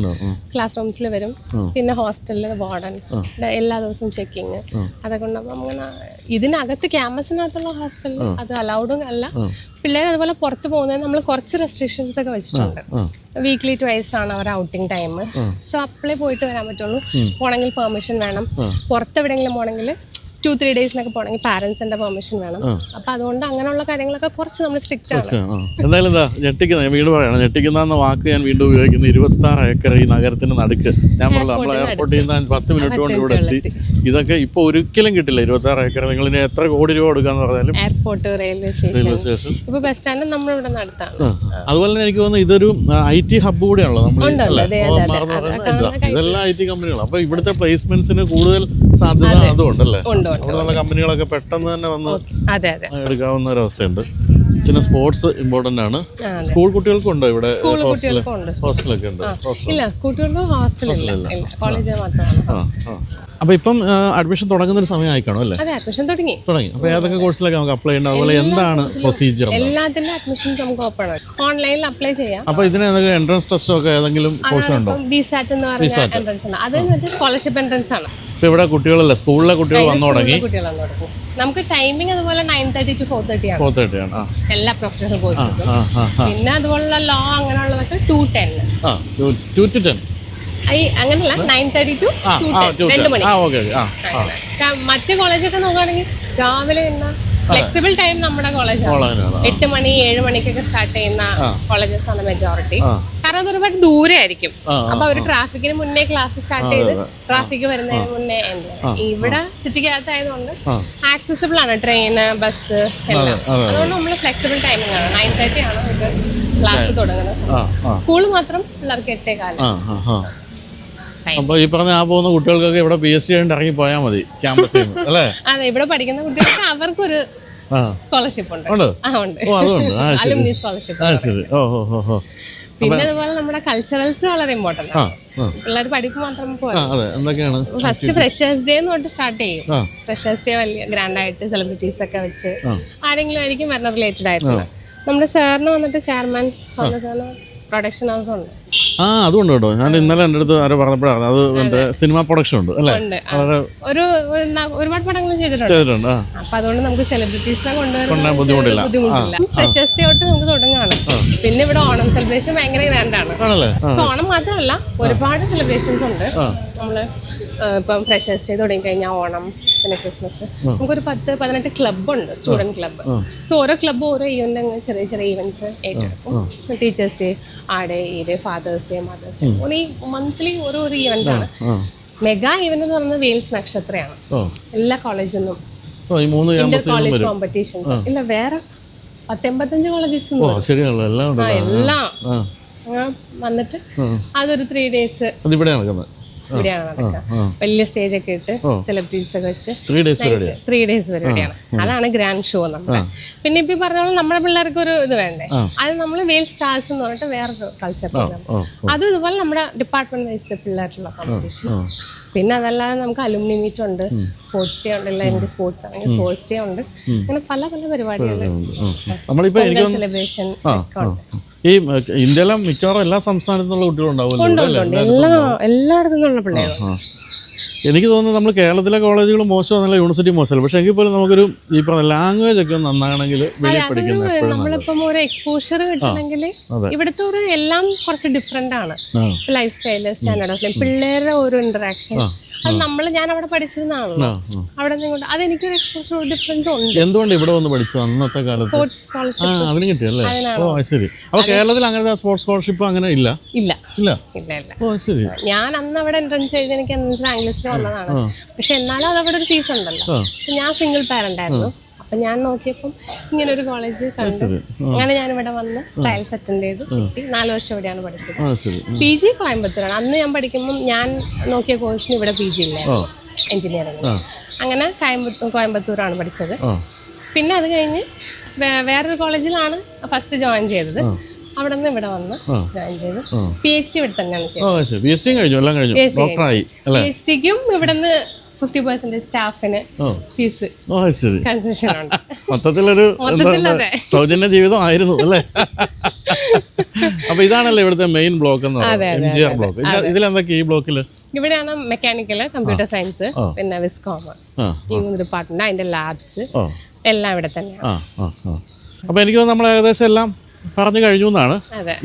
ക്ലാസ് റൂംസിൽ വരും. പിന്നെ ഹോസ്റ്റലിൽ വാർഡൻ എല്ലാ ദിവസവും ചെക്കിങ് അതൊക്കെ ഉണ്ടാകുമ്പോൾ അങ്ങനെ ഇതിനകത്ത് ക്യാമ്പസിനകത്തുള്ള ഹോസ്റ്റലിൽ അത് അലൗഡും അല്ല. പിള്ളേർ അതുപോലെ പുറത്ത് പോകുന്നത് നമ്മൾ കുറച്ച് റെസ്ട്രിക്ഷൻസ് ഒക്കെ വെച്ചിട്ടുണ്ട്. വീക്ക്ലി ട്വൈസ് ആണ് അവർ ഔട്ടിംഗ് ടൈം സോ അപ്പളേ പോയിട്ട് വരാൻ പറ്റുള്ളൂ. പോണെങ്കിൽ പെർമിഷൻ വേണം. പുറത്ത് പോണെങ്കിൽ ടു ത്രീ ഡേയ്സിനൊക്കെ പോകണമെങ്കിൽ പാരന്റ്സിന്റെ പെർമിഷൻ വേണം. അപ്പൊ അതുകൊണ്ട് അങ്ങനെയുള്ള കാര്യങ്ങളൊക്കെ കുറച്ച് നമ്മൾ സ്ട്രിക്റ്റ് ആണ്. എന്തായാലും എന്താ ഞെട്ടിക്കുന്ന വീട് വീണ്ടും പറയണം ഞെട്ടിക്കുന്ന എന്ന വാക്ക് ഞാൻ വീണ്ടും ഉപയോഗിക്കുന്നു. ഇരുപത്തി ആറ് ഏക്കർ ഈ നഗരത്തിന്റെ നടുക്ക്. ഞാൻ പറഞ്ഞു നമ്മൾ എയർപോർട്ടിൽ നിന്ന് പത്ത് മിനിറ്റ് കൊണ്ട് ഇവിടെ എത്തി. ഇതൊക്കെ ഇപ്പൊ ഒരിക്കലും കിട്ടില്ല. ഇരുപത്തി ആറ് ഏക്കർ. നിങ്ങൾ ഇനി എത്ര കോടി രൂപ കൊടുക്കാന്ന് പറഞ്ഞാലും എയർപോർട്ട് റെയിൽവേ സ്റ്റേഷൻ ഇപ്പൊ ബസ് സ്റ്റാൻഡ് നമ്മൾ ഇവിടെ നടത്താണ്. അതുപോലെ തന്നെ എനിക്ക് തോന്നുന്നു ഇതൊരു ഐ ടി ഹബ്ബ് കൂടെയാണല്ലോ നമ്മൾ. ഇതെല്ലാം ഐ ടി കമ്പനികളാണ് അപ്പൊ ഇവിടുത്തെ പ്ലേസ്മെന്റ്സിന് കൂടുതൽ സാധ്യത അതുകൊണ്ടല്ലേ ഉണ്ട്, ഉണ്ട്. അവിടെ ഉള്ള കമ്പനികളൊക്കെ പെട്ടെന്ന് തന്നെ വന്ന് അതെ അതെ. എടുക്കാവുന്ന ഒരവസ്ഥയുണ്ട് പിന്നെ സ്പോർട്സ് ഇമ്പോർട്ടന്റ് ആണ്. സ്കൂൾ കുട്ടികൾക്കും ഉണ്ടോ ഇവിടെ ഹോസ്റ്റലൊക്കെ ഉണ്ട് ഇല്ല സ്കൂട്ടികൾക്ക് ഹോസ്റ്റലില്ല കോളേജ് മാത്രമാണ് അപ്പൊ ഇപ്പം അഡ്മിഷൻ തുടങ്ങുന്ന ഒരു സമയം ആയിക്കാണോ അല്ലേ? അതെ അഡ്മിഷൻ തുടങ്ങി. തുടങ്ങി. അപ്പൊ ഏതൊക്കെ കോഴ്സിലൊക്കെ നമുക്ക് അപ്ലൈ ചെയ്യണം അതുപോലെ എന്താണ് പ്രൊസീജിയർ എല്ലാത്തിന്റെ അഡ്മിഷൻ നമുക്ക് ഓപ്പൺ ആണ്. ഓൺലൈനിൽ അപ്ലൈ ചെയ്യാം. അപ്പൊ ഇതിന് എന്തെങ്കിലും എൻട്രൻസ് ടെസ്റ്റോ ഒക്കെ ഏതെങ്കിലും കോഴ്സ് ഉണ്ടോ? ബിസാറ്റ് എന്ന് പറഞ്ഞ എൻട്രൻസ് ആണ്. അത് സ്കോളർഷിപ്പ് എൻട്രൻസ് ആണ്. ഇപ്പൊ ഇവിടെ കുട്ടികളല്ല? സ്കൂളിലെ കുട്ടികൾ വന്നു തുടങ്ങി. നമുക്ക് ടൈമിംഗ് അതുപോലെ nine thirty to four thirty ആണ്. ഫോർ തേർട്ടി ആണ്. എല്ലാ പ്രൊഫഷണൽ കോഴ്സസും ആ പിന്നെ അതുപോലുള്ള ലോ അങ്ങനെയുള്ളതൊക്കെ two ten to two ten അങ്ങനല്ല നയൻ തേർട്ടി ടു രണ്ട് മണി. മറ്റ് കോളേജൊക്കെ നോക്കുകയാണെങ്കിൽ രാവിലെ തന്നെ ഫ്ലെക്സിബിൾ ടൈം നമ്മുടെ കോളേജാണ് എട്ട് മണി ഏഴ് മണിക്കൊക്കെ സ്റ്റാർട്ട് ചെയ്യുന്ന കോളേജസ് ആണ് മെജോറിറ്റി കാരണം അത് ഒരുപാട് ദൂരെ ആയിരിക്കും അപ്പൊ അവർ ട്രാഫിക്കിന് മുന്നേ ക്ലാസ് സ്റ്റാർട്ട് ചെയ്ത് ട്രാഫിക് വരുന്നതിന് മുന്നേ. ഇവിടെ സിറ്റിക്കകത്തായതുകൊണ്ട്. ആക്സസിബിൾ ആണ് ട്രെയിന് ബസ് എല്ലാം. അതെ, അതുകൊണ്ട് നമ്മൾ ഫ്ലെക്സിബിൾ ടൈമിംഗ് ആണ്. നയൻ തേർട്ടി ആണ് ഇത് ക്ലാസ് തുടങ്ങുന്ന ആ ആ. സ്കൂൾ മാത്രം പിള്ളേർക്ക് എട്ടേ കാലം. അപ്പൊ ഈ പറഞ്ഞ ആ പോകുന്ന കുട്ടികൾക്കൊക്കെ ഇവിടെ പി എസ് സി ആയിട്ട് ഇറങ്ങി പോയാൽ മതി ക്യാമ്പസിൽ അല്ലേ? അതെ ഇവിടെ പഠിക്കുന്ന കുട്ടികൾക്ക് അവർക്കൊരു സ്കോളർഷിപ്പ് ഉണ്ട്. അലുമിനി സ്കോളർഷിപ്പ് പിന്നെ അതുപോലെ നമ്മുടെ കൾച്ചറൽസ് വളരെ ഇമ്പോർട്ടന്റ് ആണ്. പിള്ളേർ പഠിപ്പ് മാത്രം എന്തൊക്കെയാണ്? ഫസ്റ്റ് ഫ്രഷേഴ്സ് ഡേ എന്ന് പറഞ്ഞിട്ട് സ്റ്റാർട്ട് ചെയ്യും. ഫ്രഷേഴ്സ് ഡേ വലിയ ഗ്രാൻഡ് ആയിട്ട് സെലിബ്രിറ്റീസ് ഒക്കെ വെച്ച്. ആരെങ്കിലും ആയിരിക്കും വരുന്ന റിലേറ്റഡ് ആയിട്ടുള്ള. നമ്മുടെ സാറിന് വന്നിട്ട് ചെയർമാൻ സാറിന് പ്രൊഡക്ഷൻ ഹൗസ് ഉണ്ട്. ആ അതുകൊണ്ട് കേട്ടോ. ഞാൻ ഇന്നലെ എന്റെ അടുത്ത് ആരോ പറഞ്ഞപ്പോഴാണ്. അത് മറ്റേ സിനിമ പ്രൊഡക്ഷൻ ഉണ്ട് അല്ലേ? വളരെ ഒരു ഒരുപാട് പടങ്ങൾ ചെയ്തിട്ടുണ്ട്. ചെയ്തിട്ടുണ്ട് ആ. അപ്പൊ അതുകൊണ്ട് നമുക്ക് സെലിബ്രിറ്റീസിനെ കൊണ്ടുവരാൻ ബുദ്ധിമുട്ടില്ല. ബുദ്ധിമുട്ടില്ല. ഫ്രഷേഴ്സ് തൊട്ട് നമുക്ക് തുടങ്ങാണ് പിന്നെ ഇവിടെ ഓണം സെലിബ്രേഷൻ ഭയങ്കര ഗ്രാൻഡാണ് ആണ്. ആണല്ലേ? ഓണം മാത്രമല്ല ഒരുപാട് സെലിബ്രേഷൻസ് ഉണ്ട്. നമ്മൾ ഇപ്പം ഫ്രഷേഴ്സ് ഡേ തുടങ്ങി കഴിഞ്ഞാൽ ഓണം പിന്നെ ക്രിസ്മസ് നമുക്കൊരു പത്ത് പതിനെട്ട് ക്ലബ്ബ് ഉണ്ട് സ്റ്റുഡന്റ് ക്ലബ്ബ് സോ ഓരോ ക്ലബ്ബ് ഓരോ ഈവന്റ് ചെറിയ ചെറിയ ഈവന്റ്സ് ഏറ്റെടുക്കും ടീച്ചേഴ്സ് ഡേ ആ ഡേ ഈ day father father's day mother's day ഒരു മന്ത്ലി ഓരോ ഒരു ഇവന്റ് ആണ്. മെഗാ ഇവന്റ് എന്ന് പറയുന്നത് വെയിൽസ് നക്ഷത്രയാണ്. എല്ലാ കോളേജിൽ നിന്നും ഈ ഇന്റർ കോളേജ് കോമ്പറ്റീഷൻസ് ഇല്ല വേറെ പത്തെൺപത്തഞ്ച് കോളേജസ് എല്ലാം അങ്ങനെ വന്നിട്ട് അതൊരു ത്രീ ഡേയ്സ് അതിവിടെ നടക്കുന്നത്. ഇവിടെയാണ് നടക്കുക. വലിയ സ്റ്റേജ് ഒക്കെ ഇട്ട് സെലിബ്രിറ്റീസ് ഒക്കെ വെച്ച് ത്രീ ഡേയ്സ് പരിപാടിയാണ്. അതാണ് ഗ്രാൻഡ് ഷോ നമ്മുടെ. പിന്നെ ഇപ്പൊ പറഞ്ഞ നമ്മുടെ പിള്ളേർക്ക് ഒരു ഇത് വേണ്ടേ? അത് നമ്മൾ വേൽ സ്റ്റാർസ് എന്ന് പറഞ്ഞിട്ട് വേറൊരു കൾച്ചർ അത് ഇതുപോലെ നമ്മുടെ ഡിപ്പാർട്ട്മെന്റ് വൈസ് പിള്ളേർക്കുള്ള കോമ്പറ്റീഷൻ പിന്നെ അതല്ലാതെ നമുക്ക് അലുമിനി മീറ്റ് ഉണ്ട് സ്പോർട്സ് ഡേ ഉണ്ട് ഇല്ല എനിക്ക് സ്പോർട്സ് ആണെങ്കിൽ സ്പോർട്സ് ഡേ ഉണ്ട്. അങ്ങനെ പല പല പരിപാടികൾ സെലിബ്രേഷൻ ഒക്കെ ആ. ഈ ഇന്ത്യയിലെ മിക്കവാറും എല്ലാ സംസ്ഥാനത്തുള്ള കുട്ടികളുണ്ടാവുമല്ലോ എല്ലാ എല്ലായിടത്തു നിന്നുള്ള പിള്ളേർ. എനിക്ക് തോന്നുന്നു നമ്മൾ കേരളത്തിലെ കോളേജുകൾ മോശമെന്നല്ല യൂണിവേഴ്സിറ്റി മോശമല്ല. പക്ഷേ എങ്കിൽ പോലും നമുക്കൊരു ഈ പറഞ്ഞ ലാംഗ്വേജ് ഒക്കെ നന്നാണെങ്കിൽ വെളിയിൽ പഠിക്കുന്നത്. നമ്മളിപ്പം ഒരു എക്സ്പോഷർ കിട്ടണമെങ്കിൽ ഇവിടുത്തെ ഒരു എല്ലാം കുറച്ച് ഡിഫറെന്റ് ആണ്. Life style standard of life പിള്ളേരുടെ ഒരു ഇന്ററാക്ഷൻ അത് നമ്മൾ ഞാൻ അവിടെ പഠിച്ചിരുന്നതാണല്ലോ. അവിടെ നിന്ന് ഇങ്ങോട്ട് അതെനിക്കൊരു എക്സ്പോഷർ ഡിഫറൻസ് ഉണ്ട്. എന്തുകൊണ്ട് ഇവിടെ വന്ന് പഠിച്ചു അന്നത്തെ കാലത്ത്? സ്പോർട്സ് സ്കോളർഷിപ്പ് അതിന് കിട്ടിയല്ലേ ഓ അത് ശരി. അപ്പോൾ കേരളത്തിൽ അങ്ങനെ സ്പോർട്സ് സ്കോളർഷിപ്പ് അങ്ങനെ ഇല്ല? ഇല്ല. ഇല്ല. ഓ ശരി. ഞാൻ അന്ന് അവിടെ എൻട്രൻസ് ചെയ്ത് എനിക്ക് എൻട്രൻസ് റാങ്ക് ലിസ്റ്റിൽ വന്നതാണ്. പക്ഷെ എന്നാലും അത് അവിടെ ഒരു ഫീസ് ഉണ്ടല്ലോ. ഞാൻ സിംഗിൾ പാരന്റ് ആയിരുന്നു. അപ്പൊ ഞാൻ നോക്കിയപ്പം ഇങ്ങനെ ഒരു കോളേജ് കണ്ടു. അങ്ങനെ ഞാൻ ഇവിടെ വന്ന് ട്രയൽസ് അറ്റൻഡ് ചെയ്തു നാല് വർഷം ഇവിടെയാണ് പഠിച്ചത്. പി ജി കോയമ്പത്തൂരാണ്. അന്ന് ഞാൻ പഠിക്കുമ്പോൾ ഞാൻ നോക്കിയ കോഴ്സിന് ഇവിടെ പി ജി ഇല്ലായിരുന്നു. എഞ്ചിനീയറിംഗ് അങ്ങനെ കോയമ്പത്തൂരാണ് പഠിച്ചത്. പിന്നെ അത് കഴിഞ്ഞ് വേറൊരു കോളേജിലാണ് ഫസ്റ്റ് ജോയിൻ ചെയ്തത്. അവിടെ നിന്ന് ഇവിടെ വന്ന് ജോയിൻ ചെയ്തു. പി എച്ച് ഡി ഇവിടെ തന്നെയാണ് ചെയ്തത് കഴിഞ്ഞു എല്ലാം കഴിഞ്ഞു. ഡോക്ടറായി പി എച്ച് ഡിക്കും ഇവിടെ നിന്ന് ഫിഫ്റ്റി പെർസെന്റ് സ്റ്റാഫിന് ഫീസ് കൺസെഷൻ ഉണ്ട്. മൊത്തത്തിലൊരു. സൗജന്യ ജീവിതം ആയിരുന്നു അല്ലേ? അപ്പൊ ഇതാണല്ലോ ഇവിടുത്തെ മെയിൻ ബ്ലോക്ക് എന്ന് പറയുന്നത്? ബ്ലോക്ക് ഇതിലെന്തൊക്കെ ഈ ബ്ലോക്കിൽ ഇവിടെയാണ് മെക്കാനിക്കൽ കമ്പ്യൂട്ടർ സയൻസ് പിന്നെ വിസ്കോം ഈ മൂന്ന് ഡിപ്പാർട്ട്മെന്റ് അതിന്റെ ലാബ്സ് എല്ലാം ഇവിടെ തന്നെയാണ്. ആ അപ്പൊ എനിക്ക് നമ്മൾ ഏകദേശം എല്ലാം പറഞ്ഞു കഴിഞ്ഞു എന്നാണ്.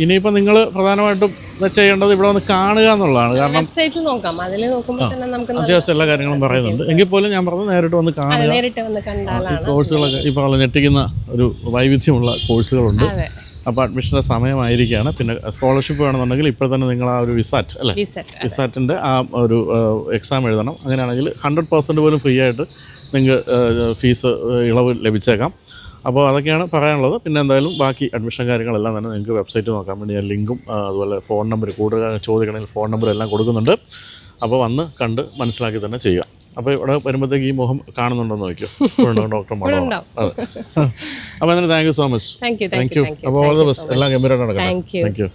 ഇനിയിപ്പോ നിങ്ങൾ പ്രധാനമായിട്ടും ചെയ്യേണ്ടത് ഇവിടെ വന്ന് കാണുക എന്നുള്ളതാണ്. കാരണം വെബ്സൈറ്റിൽ നോക്കാം. അതിൽ നോക്കുമ്പോൾ തന്നെ നമുക്ക് അത്യാവശ്യം എല്ലാ കാര്യങ്ങളും പറയുന്നുണ്ട്. എങ്കിൽ പോലും ഞാൻ പറഞ്ഞു നേരിട്ട് വന്ന് കാണുക. നേരിട്ട് വന്ന് കണ്ടാലാണ് കോഴ്സുകളൊക്കെ ഈ പറഞ്ഞ ഞെട്ടിക്കുന്ന ഒരു വൈവിധ്യമുള്ള കോഴ്സുകളുണ്ട്. അപ്പൊ അപ്പോൾ അഡ്മിഷന്റെ സമയമായിരിക്കുകയാണ് പിന്നെ സ്കോളർഷിപ്പ് വേണമെന്നുണ്ടെങ്കിൽ ഇപ്പോൾ തന്നെ നിങ്ങൾ ആ ഒരു വിസാറ്റ് അല്ലേ? വിസാറ്റിന്റെ വിസാറ്റിന്റെ ആ ഒരു എക്സാം എഴുതണം. അങ്ങനെയാണെങ്കിൽ ഹൺഡ്രഡ് പെർസെന്റ് പോലും ഫ്രീ ആയിട്ട് നിങ്ങൾക്ക് ഫീസ് ഇളവ് ലഭിച്ചേക്കാം. അപ്പോൾ അതൊക്കെയാണ് പറയാനുള്ളത്. പിന്നെ എന്തായാലും ബാക്കി അഡ്മിഷൻ കാര്യങ്ങളെല്ലാം തന്നെ നിങ്ങൾക്ക് വെബ്സൈറ്റ് നോക്കാൻ വേണ്ടി ഞാൻ ലിങ്കും അതുപോലെ ഫോൺ നമ്പർ കൂടുതൽ ചോദിക്കണമെങ്കിൽ ഫോൺ നമ്പർ എല്ലാം കൊടുക്കുന്നുണ്ട്. അപ്പോൾ വന്ന് കണ്ട് മനസ്സിലാക്കി തന്നെ ചെയ്യുക. അപ്പോൾ ഇവിടെ വരുമ്പോഴത്തേക്ക് ഈ മുഖം കാണുന്നുണ്ടോ എന്ന് നോക്കിയോ ഡോക്ടർ അതെ. അപ്പോൾ അതിന് thank you so much thank you അപ്പോൾ ഓൾ ദ ബെസ്റ്റ് എല്ലാം ഗംഭീരമായിട്ട് നടക്കാം താങ്ക് യു